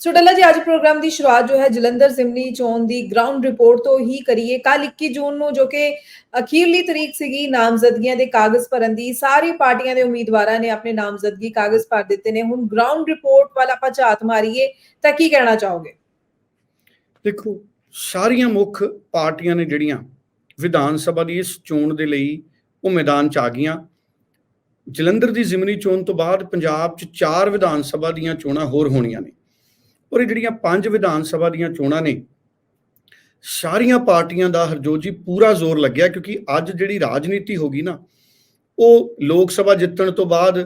ਸੋ ਜੀ, ਅੱਜ ਪ੍ਰੋਗਰਾਮ ਦੀ ਸ਼ੁਰੂਆਤ ਜੋ ਹੈ ਜਲੰਧਰ ਜ਼ਿਮਨੀ ਚੋਣ ਦੀ ਗਰਾਊਂਡ ਰਿਪੋਰਟ ਤੋਂ ਹੀ ਕਰੀਏ। ਕੱਲ 21 ਜੂਨ ਨੂੰ ਜੋ ਕਿ ਅਖੀਰਲੀ ਤਰੀਕ ਸੀਗੀ ਨਾਮਜ਼ਦਗੀਆਂ ਦੇ ਕਾਗਜ਼ ਭਰਨ ਦੀ, ਸਾਰੀ ਪਾਰਟੀਆਂ ਦੇ ਉਮੀਦਵਾਰਾਂ ਨੇ ਆਪਣੇ ਨਾਮਜ਼ਦਗੀ ਕਾਗਜ਼ ਭਰ ਦਿੱਤੇ ਨੇ। ਹੁਣ ਗਰਾਊਂਡ ਰਿਪੋਰਟ ਵੱਲ ਆਪਾਂ ਝਾਤ ਮਾਰੀਏ ਤਾਂ ਕੀ ਕਹਿਣਾ ਚਾਹੋਗੇ? ਦੇਖੋ, ਸਾਰੀਆਂ ਮੁੱਖ ਪਾਰਟੀਆਂ ਨੇ ਜਿਹੜੀਆਂ ਵਿਧਾਨ ਸਭਾ ਦੀ ਇਸ ਚੋਣ ਦੇ ਲਈ ਉਹ ਮੈਦਾਨ 'ਚ ਆ ਗਈਆਂ। ਜਲੰਧਰ ਦੀ ਜ਼ਿਮਨੀ ਚੋਣ ਤੋਂ ਬਾਅਦ ਪੰਜਾਬ 'ਚ ਚਾਰ ਵਿਧਾਨ ਸਭਾ ਦੀਆਂ ਚੋਣਾਂ ਹੋਰ ਹੋਣੀਆਂ ਨੇ। ਔਰ ਇਹ ਜਿਹੜੀਆਂ ਪੰਜ ਵਿਧਾਨ ਸਭਾ ਦੀਆਂ ਚੋਣਾਂ ਨੇ, ਸਾਰੀਆਂ ਪਾਰਟੀਆਂ ਦਾ ਹਰਜੋਤ ਜੀ ਪੂਰਾ ਜ਼ੋਰ ਲੱਗਿਆ ਕਿਉਂਕਿ ਅੱਜ ਜਿਹੜੀ ਰਾਜਨੀਤੀ ਹੋ ਗਈ ਨਾ, ਉਹ ਲੋਕ ਸਭਾ ਜਿੱਤਣ ਤੋਂ ਬਾਅਦ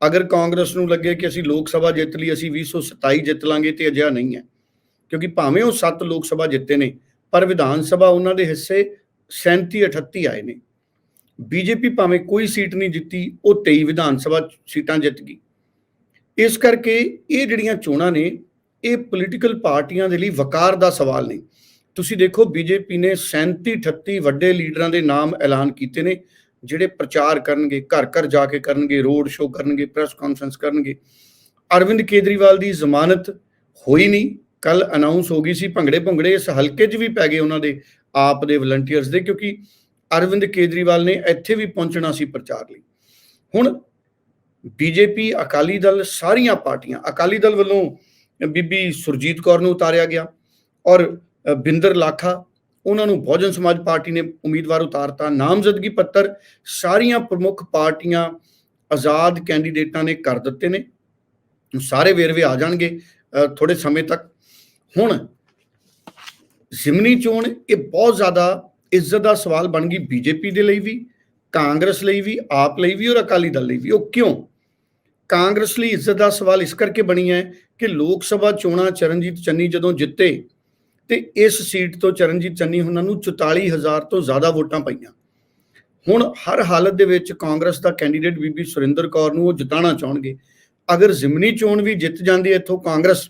ਅਗਰ ਕਾਂਗਰਸ ਨੂੰ ਲੱਗੇ ਕਿ ਅਸੀਂ ਲੋਕ ਸਭਾ ਜਿੱਤ ਲਈ ਅਸੀਂ 2027 ਜਿੱਤ ਲਾਂਗੇ ਤੇ ਅਜਿਹਾ ਨਹੀਂ ਹੈ, ਕਿਉਂਕਿ ਭਾਵੇਂ ਉਹ 7 ਲੋਕ ਸਭਾ ਜਿੱਤੇ ਨੇ, ਪਰ ਵਿਧਾਨ ਸਭਾ ਉਹਨਾਂ ਦੇ ਹਿੱਸੇ 37 38 ਆਏ ਨੇ। ਬੀਜੇਪੀ ਭਾਵੇਂ ਕੋਈ ਸੀਟ ਨਹੀਂ ਜਿੱਤੀ, ਉਹ 23 ਵਿਧਾਨ ਸਭਾ ਸੀਟਾਂ ਜਿੱਤ ਗਈ। ਇਸ ਕਰਕੇ ਇਹ ਜਿਹੜੀਆਂ ਚੋਣਾਂ ਨੇ ਇਹ ਪੋਲੀਟੀਕਲ ਪਾਰਟੀਆਂ ਦੇ ਲਈ ਵਕਾਰ ਦਾ ਸਵਾਲ ਨਹੀਂ। ਤੁਸੀਂ ਦੇਖੋ ਬੀਜੇਪੀ ਨੇ 37 38 ਵੱਡੇ ਲੀਡਰਾਂ ਦੇ ਨਾਮ ਐਲਾਨ ਕੀਤੇ ਨੇ, ਜਿਹੜੇ ਪ੍ਰਚਾਰ ਕਰਨਗੇ, ਘਰ ਘਰ ਜਾ ਕੇ ਕਰਨਗੇ, ਰੋਡ ਸ਼ੋਅ ਕਰਨਗੇ ਪ੍ਰੈਸ ਕਾਨਫਰੰਸ ਕਰਨਗੇ। ਅਰਵਿੰਦ ਕੇਜਰੀਵਾਲ ਦੀ ਜ਼ਮਾਨਤ ਹੋਈ ਨਹੀਂ। ਕੱਲ ਅਨਾਉਂਸ ਹੋ ਗਈ ਸੀ, ਭੰਗੜੇ ਭੰਗੜੇ ਇਸ ਹਲਕੇ 'ਚ ਵੀ ਪੈ ਗਏ ਉਹਨਾਂ ਦੇ, ਆਪ ਦੇ ਵਲੰਟੀਅਰਸ ਦੇ, ਕਿਉਂਕਿ ਅਰਵਿੰਦ ਕੇਜਰੀਵਾਲ ਨੇ ਇੱਥੇ ਵੀ ਪਹੁੰਚਣਾ ਸੀ ਪ੍ਰਚਾਰ ਲਈ। ਹੁਣ ਬੀਜੇਪੀ ਅਕਾਲੀ ਦਲ ਸਾਰੀਆਂ ਪਾਰਟੀਆਂ, ਅਕਾਲੀ ਦਲ ਵੱਲੋਂ ਬੀਬੀ ਸੁਰਜੀਤ ਕੌਰ ਨੂੰ ਉਤਾਰਿਆ ਗਿਆ ਔਰ ਬਿੰਦਰ ਲਾਖਾ ਉਹਨਾਂ ਨੂੰ ਬਹੁਜਨ ਸਮਾਜ ਪਾਰਟੀ ਨੇ ਉਮੀਦਵਾਰ ਉਤਾਰਤਾ ਨਾਮਜ਼ਦਗੀ ਪੱਤਰ ਸਾਰੀਆਂ ਪ੍ਰਮੁੱਖ ਪਾਰਟੀਆਂ ਆਜ਼ਾਦ ਕੈਂਡੀਡੇਟਾਂ ਨੇ ਕਰ ਦਿੱਤੇ ਨੇ। ਸਾਰੇ ਵੇਰਵੇ ਆ ਜਾਣਗੇ ਅ, ਥੋੜੇ ਸਮੇਂ ਤੱਕ। ਹੁਣ ਜ਼ਿਮਨੀ ਚੋਣ ਇਹ ਬਹੁਤ ਜ਼ਿਆਦਾ ਇੱਜ਼ਤ ਦਾ ਸਵਾਲ ਬਣ ਗਈ ਬੀਜੇਪੀ ਦੇ ਲਈ ਵੀ ਕਾਂਗਰਸ ਲਈ ਵੀ ਆਪ ਲਈ ਵੀ ਔਰ ਅਕਾਲੀ ਦਲ ਲਈ ਵੀ। ਉਹ ਕਿਉਂ? ਕਾਂਗਰਸ ਲਈ ਇੱਜ਼ਤ ਦਾ ਸਵਾਲ ਇਸ ਕਰਕੇ ਬਣੀ ਹੈ ਕਿ ਲੋਕ ਸਭਾ ਚੋਣਾਂ ਚਰਨਜੀਤ ਚੰਨੀ ਜਦੋਂ ਜਿੱਤੇ ਤੇ ਇਸ ਸੀਟ ਤੋਂ ਚਰਨਜੀਤ ਚੰਨੀ ਉਹਨਾਂ ਨੂੰ 44000 ਤੋਂ ਜ਼ਿਆਦਾ ਵੋਟਾਂ ਪਈਆਂ। ਹੁਣ ਹਰ ਹਾਲਤ ਦੇ ਵਿੱਚ ਕਾਂਗਰਸ ਦਾ ਕੈਂਡੀਡੇਟ ਬੀਬੀ ਸੁਰਿੰਦਰ ਕੌਰ ਨੂੰ ਉਹ ਜਿਤਾਉਣਾ ਚਾਹਣਗੇ। ਅਗਰ ਜ਼ਿਮਨੀ ਚੋਣ ਵੀ ਜਿੱਤ ਜਾਂਦੀ ਹੈ ਇੱਥੋਂ ਕਾਂਗਰਸ,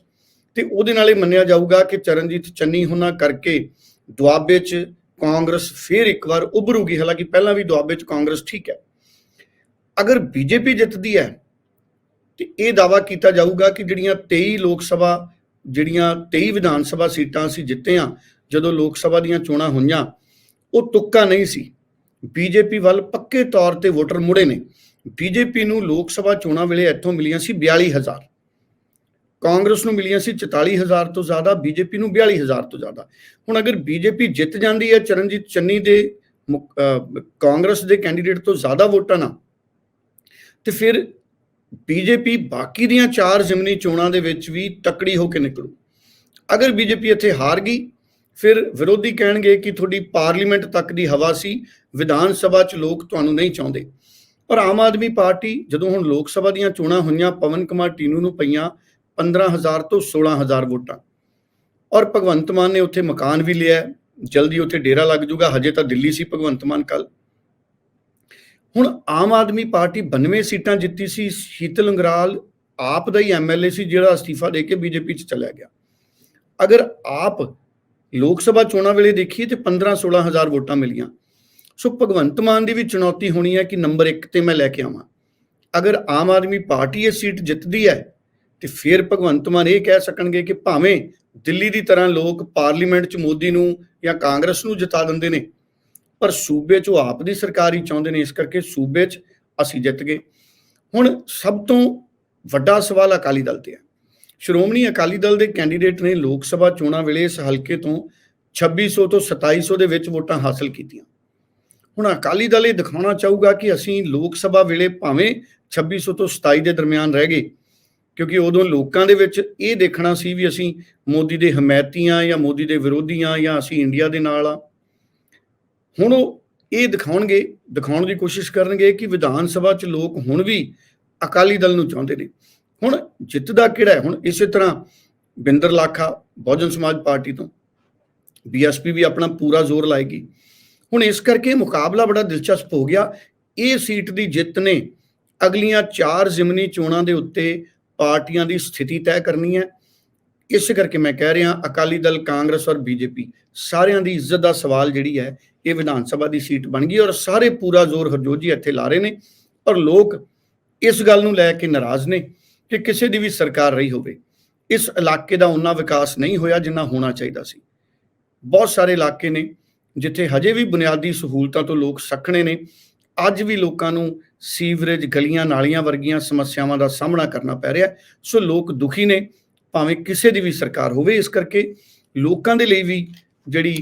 ਤੇ ਉਹਦੇ ਨਾਲ ਇਹ ਮੰਨਿਆ ਜਾਊਗਾ ਕਿ ਚਰਨਜੀਤ ਚੰਨੀ ਉਹਨਾਂ ਕਰਕੇ ਦੁਆਬੇ 'ਚ ਕਾਂਗਰਸ ਫੇਰ ਇੱਕ ਵਾਰ ਉਭਰੂਗੀ। ਹਾਲਾਂਕਿ ਪਹਿਲਾਂ ਵੀ ਦੁਆਬੇ 'ਚ ਕਾਂਗਰਸ ਠੀਕ ਹੈ। ਅਗਰ ਬੀਜੇਪੀ ਜਿੱਤਦੀ ਹੈ ਤੇ ਇਹ ਦਾਵਾ ਕੀਤਾ ਜਾਊਗਾ ਕਿ ਜਿਹੜੀਆਂ 23 ਲੋਕ ਸਭਾ, ਜਿਹੜੀਆਂ 23 ਵਿਧਾਨ ਸਭਾ ਸੀਟਾਂ ਅਸੀਂ ਜਿੱਤੇ ਆ ਜਦੋਂ ਲੋਕ ਸਭਾ ਦੀਆਂ ਚੋਣਾਂ ਹੋਈਆਂ, ਉਹ ਤੁੱਕਾ ਨਹੀਂ ਸੀ। ਬੀਜੇਪੀ ਵੱਲ ਪੱਕੇ ਤੌਰ ਤੇ ਵੋਟਰ ਮੁੜੇ ਨੇ। ਬੀਜੇਪੀ ਨੂੰ ਲੋਕ ਸਭਾ ਚੋਣਾਂ ਵੇਲੇ ਇੱਥੋਂ ਮਿਲੀਆਂ ਸੀ 42000 ਕਾਂਗਰਸ ਨੂੰ ਮਿਲੀਆਂ ਸੀ 44000 ਤੋਂ ਜ਼ਿਆਦਾ, ਬੀਜੇਪੀ ਨੂੰ 42000 ਤੋਂ ਜ਼ਿਆਦਾ। ਹੁਣ ਅਗਰ ਬੀਜੇਪੀ ਜਿੱਤ ਜਾਂਦੀ ਹੈ ਚਰਨਜੀਤ ਚੰਨੀ ਦੇ ਮੁਕ- ਕਾਂਗਰਸ ਦੇ ਕੈਂਡੀਡੇਟ ਤੋਂ ਜ਼ਿਆਦਾ ਵੋਟਾਂ ਨਾਲ ਤੇ ਫਿਰ ਬੀਜੇਪੀ ਬਾਕੀ ਦੀਆਂ ਚਾਰ ਜ਼ਿਮਨੀ ਚੋਣਾਂ ਦੇ ਵਿੱਚ ਵੀ ਤਕੜੀ ਹੋ ਕੇ ਨਿਕਲੂ। ਅਗਰ ਬੀਜੇਪੀ ਇੱਥੇ ਹਾਰ ਗਈ, ਫਿਰ ਵਿਰੋਧੀ ਕਹਿਣਗੇ ਕਿ ਤੁਹਾਡੀ ਪਾਰਲੀਮੈਂਟ ਤੱਕ ਦੀ ਹਵਾ ਸੀ, ਵਿਧਾਨ ਸਭਾ 'ਚ ਲੋਕ ਤੁਹਾਨੂੰ ਨਹੀਂ ਚਾਹੁੰਦੇ। ਪਰ ਆਮ ਆਦਮੀ ਪਾਰਟੀ ਜਦੋਂ ਹੁਣ ਲੋਕ ਸਭਾ ਦੀਆਂ ਚੋਣਾਂ ਹੋਈਆਂ, ਪਵਨ ਕੁਮਾਰ ਟੀਨੂ ਨੂੰ ਪਈਆਂ 15000 ਤੋਂ 16000 ਵੋਟਾਂ। ਔਰ ਭਗਵੰਤ ਮਾਨ ਨੇ ਉੱਥੇ ਮਕਾਨ ਵੀ ਲਿਆ ਜਲਦੀ ਉੱਥੇ ਡੇਰਾ ਲੱਗ ਜਾਊਗਾ ਹਜੇ ਤਾਂ ਦਿੱਲੀ ਸੀ ਭਗਵੰਤ ਮਾਨ ਕੱਲ ਹੁਣ ਆਮ ਆਦਮੀ ਪਾਰਟੀ 92 ਸੀਟਾਂ ਜਿੱਤੀ ਸੀ, ਸ਼ੀਤਲ ਅੰਗਰਾਲ ਆਪ ਦਾ ਹੀ ਐਮਐਲਏ ਸੀ ਜਿਹੜਾ ਅਸਤੀਫਾ ਦੇ ਕੇ ਬੀਜੇਪੀ 'ਚ ਚਲਿਆ ਗਿਆ। ਅਗਰ ਆਪ ਲੋਕ ਸਭਾ ਚੋਣਾਂ ਵੇਲੇ ਦੇਖੀਏ ਤੇ 15 16000 ਵੋਟਾਂ ਮਿਲੀਆਂ। ਸੋ ਭਗਵੰਤ ਮਾਨ ਦੀ ਵੀ ਚੁਣੌਤੀ ਹੋਣੀ ਹੈ ਕਿ ਨੰਬਰ 1 ਤੇ ਮੈਂ ਲੈ ਕੇ ਆਵਾਂ। ਅਗਰ ਆਮ ਆਦਮੀ ਪਾਰਟੀ ਇਹ ਸੀਟ ਜਿੱਤਦੀ ਹੈ, ਤੇ ਫਿਰ ਭਗਵੰਤ ਮਾਨ ਇਹ ਕਹਿ ਸਕਣਗੇ ਕਿ ਭਾਵੇਂ ਦਿੱਲੀ ਦੀ ਤਰ੍ਹਾਂ ਲੋਕ ਪਾਰਲੀਮੈਂਟ 'ਚ ਮੋਦੀ ਨੂੰ ਜਾਂ ਕਾਂਗਰਸ ਨੂੰ ਜਿਤਾ ਦਿੰਦੇ ਨੇ ਪਰ ਸੂਬੇ 'ਚ ਉਹ ਆਪ ਦੀ ਸਰਕਾਰ ਹੀ ਚਾਹੁੰਦੇ ਨੇ ਇਸ ਕਰਕੇ ਸੂਬੇ 'ਚ ਅਸੀਂ ਜਿੱਤ ਗਏ। ਹੁਣ ਸਭ ਤੋਂ ਵੱਡਾ ਸਵਾਲ ਅਕਾਲੀ ਦਲ ਤੇ ਹੈ। ਸ਼੍ਰੋਮਣੀ ਅਕਾਲੀ ਦਲ ਦੇ ਕੈਂਡੀਡੇਟ ਨੇ ਲੋਕ ਸਭਾ ਚੋਣਾਂ ਵੇਲੇ ਇਸ ਹਲਕੇ ਤੋਂ 2600 ਤੋਂ 2700 ਦੇ ਵਿੱਚ ਵੋਟਾਂ ਹਾਸਲ ਕੀਤੀਆਂ। ਹੁਣ ਅਕਾਲੀ ਦਲ ਇਹ ਦਿਖਾਉਣਾ ਚਾਹੂਗਾ ਕਿ ਅਸੀਂ ਲੋਕ ਸਭਾ ਵੇਲੇ ਭਾਵੇਂ 2600 ਤੋਂ 27 ਦੇ ਦਰਮਿਆਨ ਰਹਿ ਗਏ, ਕਿਉਂਕਿ ਉਦੋਂ ਲੋਕਾਂ ਦੇ ਵਿੱਚ ਇਹ ਦੇਖਣਾ ਸੀ ਵੀ ਅਸੀਂ ਮੋਦੀ ਦੇ ਹਮਾਇਤੀਆਂ ਜਾਂ ਮੋਦੀ ਦੇ ਵਿਰੋਧੀਆਂ ਜਾਂ ਅਸੀਂ ਇੰਡੀਆ ਦੇ ਨਾਲ ਆ। ਹੁਣ ਉਹ ਇਹ ਦਿਖਾਉਣਗੇ, ਦਿਖਾਉਣ ਦੀ ਕੋਸ਼ਿਸ਼ ਕਰਨਗੇ ਕਿ ਵਿਧਾਨ ਸਭਾ 'ਚ ਲੋਕ ਹੁਣ ਵੀ ਅਕਾਲੀ ਦਲ ਨੂੰ ਚਾਹੁੰਦੇ ਨੇ। ਹੁਣ ਜਿੱਤਦਾ ਕਿਹੜਾ ਹੈ? ਹੁਣ ਇਸੇ ਤਰ੍ਹਾਂ ਬਿੰਦਰ ਲਾਖਾ, ਬਹੁਜਨ ਸਮਾਜ ਪਾਰਟੀ ਤੋਂ ਬੀਐਸਪੀ ਵੀ ਆਪਣਾ ਪੂਰਾ ਜ਼ੋਰ ਲਾਏਗੀ। ਹੁਣ ਇਸ ਕਰਕੇ ਮੁਕਾਬਲਾ ਬੜਾ ਦਿਲਚਸਪ ਹੋ ਗਿਆ। ਇਹ ਸੀਟ ਦੀ ਜਿੱਤ ਨੇ ਅਗਲੀਆਂ ਚਾਰ ਜ਼ਿਮਨੀ ਚੋਣਾਂ ਦੇ ਉੱਤੇ ਪਾਰਟੀਆਂ ਦੀ ਸਥਿਤੀ ਤੈਅ ਕਰਨੀ ਹੈ। ਇਸ ਕਰਕੇ ਮੈਂ ਕਹਿ ਰਿਹਾ, ਅਕਾਲੀ ਦਲ, ਕਾਂਗਰਸ ਔਰ ਬੀਜੇਪੀ ਸਾਰਿਆਂ ਦੀ ਇੱਜ਼ਤ ਦਾ ਸਵਾਲ ਜਿਹੜੀ ਹੈ, ਇਹ ਵਿਧਾਨ ਸਭਾ ਦੀ ਸੀਟ ਬਣ ਗਈ ਔਰ ਸਾਰੇ ਪੂਰਾ ਜ਼ੋਰ ਹਰਜੋਜੀ ਇੱਥੇ ਲਾ ਰਹੇ ਨੇ ਔਰ ਲੋਕ ਇਸ ਗੱਲ ਨੂੰ ਲੈ ਕੇ ਨਾਰਾਜ਼ ਨੇ ਕਿ ਕਿਸੇ ਦੀ ਵੀ ਸਰਕਾਰ ਰਹੀ ਹੋਵੇ। ਇਸ ਇਲਾਕੇ ਦਾ ਉਹਨਾਂ ਵਿਕਾਸ ਨਹੀਂ ਹੋਇਆ ਜਿੰਨਾ ਹੋਣਾ ਚਾਹੀਦਾ ਸੀ। ਬਹੁਤ ਸਾਰੇ ਇਲਾਕੇ ਨੇ ਜਿੱਥੇ ਹਜੇ ਵੀ ਬੁਨਿਆਦੀ ਸਹੂਲਤਾਂ ਤੋਂ ਲੋਕ ਸੱਖਣੇ ਨੇ। ਅੱਜ ਵੀ ਲੋਕਾਂ ਨੂੰ ਸੀਵਰੇਜ, ਗਲੀਆਂ, ਨਾਲੀਆਂ ਵਰਗੀਆਂ ਸਮੱਸਿਆਵਾਂ ਦਾ ਸਾਹਮਣਾ ਕਰਨਾ ਪੈ ਰਿਹਾ ਸੋ ਲੋਕ ਦੁਖੀ ਨੇ। ਭਾਵੇਂ ਕਿਸੇ ਦੀ ਵੀ ਸਰਕਾਰ ਹੋਵੇ, ਇਸ ਕਰਕੇ ਲੋਕਾਂ ਦੇ ਲਈ ਵੀ ਜਿਹੜੀ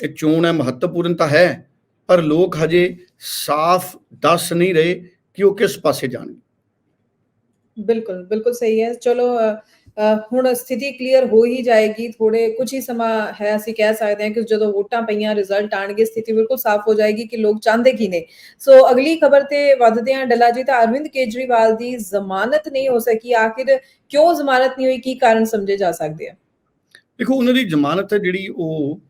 ਇਹ ਚੋਣ ਹੈ ਮਹੱਤਵਪੂਰਨ ਤਾਂ ਹੈ, ਪਰ ਲੋਕ ਹਜੇ ਸਾਫ਼ ਦੱਸ ਨਹੀਂ ਰਹੇ ਕਿ ਉਹ ਕਿਸ ਪਾਸੇ ਜਾਣਗੇ। ਬਿਲਕੁਲ ਬਿਲਕੁਲ ਸਹੀ ਹੈ। ਚਲੋ ਹੁਣ ਸਥਿਤੀ ਕਲੀਅਰ ਹੋ ਹੀ ਜਾਏਗੀ ਥੋੜੇ ਕੁਝ ਹੀ ਸਮਾਂ ਹੈ, ਅਸੀਂ ਕਹਿ ਸਕਦੇ ਹਾਂ ਕਿ ਜਦੋਂ ਵੋਟਾਂ ਪਈਆਂ ਰਿਜ਼ਲਟ ਆਣਗੇ ਸਥਿਤੀ ਬਿਲਕੁਲ ਸਾਫ਼ ਹੋ ਜਾਏਗੀ ਕਿ ਲੋਕ ਚਾਹੁੰਦੇ ਕੀ ਨੇ। ਸੋ ਅਗਲੀ ਖਬਰ ਤੇ ਵਧਦੇ ਹਾਂ, ਡੱਲਾ ਜੀ, ਤਾਂ ਅਰਵਿੰਦ ਕੇਜਰੀਵਾਲ ਦੀ ਜ਼ਮਾਨਤ ਨਹੀਂ ਹੋ ਸਕੀ, ਆਖਿਰ ਕਿਉਂ ਜ਼ਮਾਨਤ ਨਹੀਂ ਹੋਈ, ਕੀ ਕਾਰਨ ਸਮਝੇ ਜਾ ਸਕਦੇ ਆ? ਦੇਖੋ, ਉਹਨਾਂ ਦੀ ਜ਼ਮਾਨਤ ਹੈ ਜਿਹੜੀ ਉਹ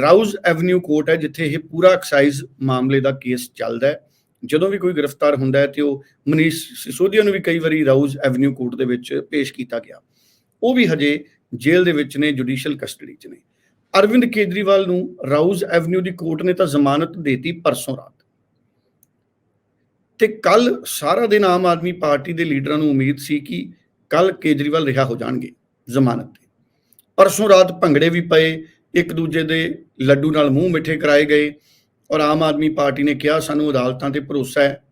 ਰਾਊਜ਼ ਐਵਨਿਊ ਕੋਰਟ ਹੈ, ਜਿੱਥੇ ਇਹ ਪੂਰਾ ਐਕਸਾਈਜ਼ ਮਾਮਲੇ ਦਾ ਕੇਸ ਚੱਲਦਾ ਹੈ। ਜਦੋਂ ਵੀ ਕੋਈ ਗ੍ਰਿਫਤਾਰ ਹੁੰਦਾ ਹੈ ਤੇ ਉਹ ਮਨੀਸ਼ ਸਿਸੋਦੀਆ ਨੂੰ ਵੀ ਕਈ ਵਾਰੀ ਰਾਊਜ਼ ਐਵਨਿਊ ਕੋਰਟ ਦੇ ਵਿੱਚ ਪੇਸ਼ ਕੀਤਾ ਗਿਆ। ਉਹ ਵੀ ਹਜੇ ਜੇਲ੍ਹ ਦੇ ਵਿੱਚ ਨੇ ਜੁਡੀਸ਼ੀਅਲ ਕਸਟਡੀ 'ਚ ਨੇ। ਅਰਵਿੰਦ ਕੇਜਰੀਵਾਲ ਨੂੰ ਰਾਊਜ਼ ਐਵਨਿਊ ਦੀ ਕੋਰਟ ਨੇ ਤਾਂ ਜ਼ਮਾਨਤ ਦੇਤੀ ਪਰਸੋਂ ਰਾਤ। ਤੇ ਕੱਲ ਸਾਰਾ ਦਿਨ ਆਮ ਆਦਮੀ ਪਾਰਟੀ ਦੇ ਲੀਡਰਾਂ ਨੂੰ ਉਮੀਦ ਸੀ ਕਿ ਕੱਲ ਕੇਜਰੀਵਾਲ ਰਿਹਾ ਹੋ ਜਾਣਗੇ ਜ਼ਮਾਨਤ ਤੇ। ਪਰਸੋਂ ਰਾਤ ਭੰਗੜੇ ਵੀ ਪਏ, ਇੱਕ ਦੂਜੇ ਦੇ ਲੱਡੂ ਨਾਲ ਮੂੰਹ ਮਿੱਠੇ ਕਰਾਏ ਗਏ ਔਰ ਆਮ ਆਦਮੀ ਪਾਰਟੀ ਨੇ ਕਿਹਾ, ਸਾਨੂੰ ਅਦਾਲਤਾਂ ਤੇ ਭਰੋਸਾ ਹੈ।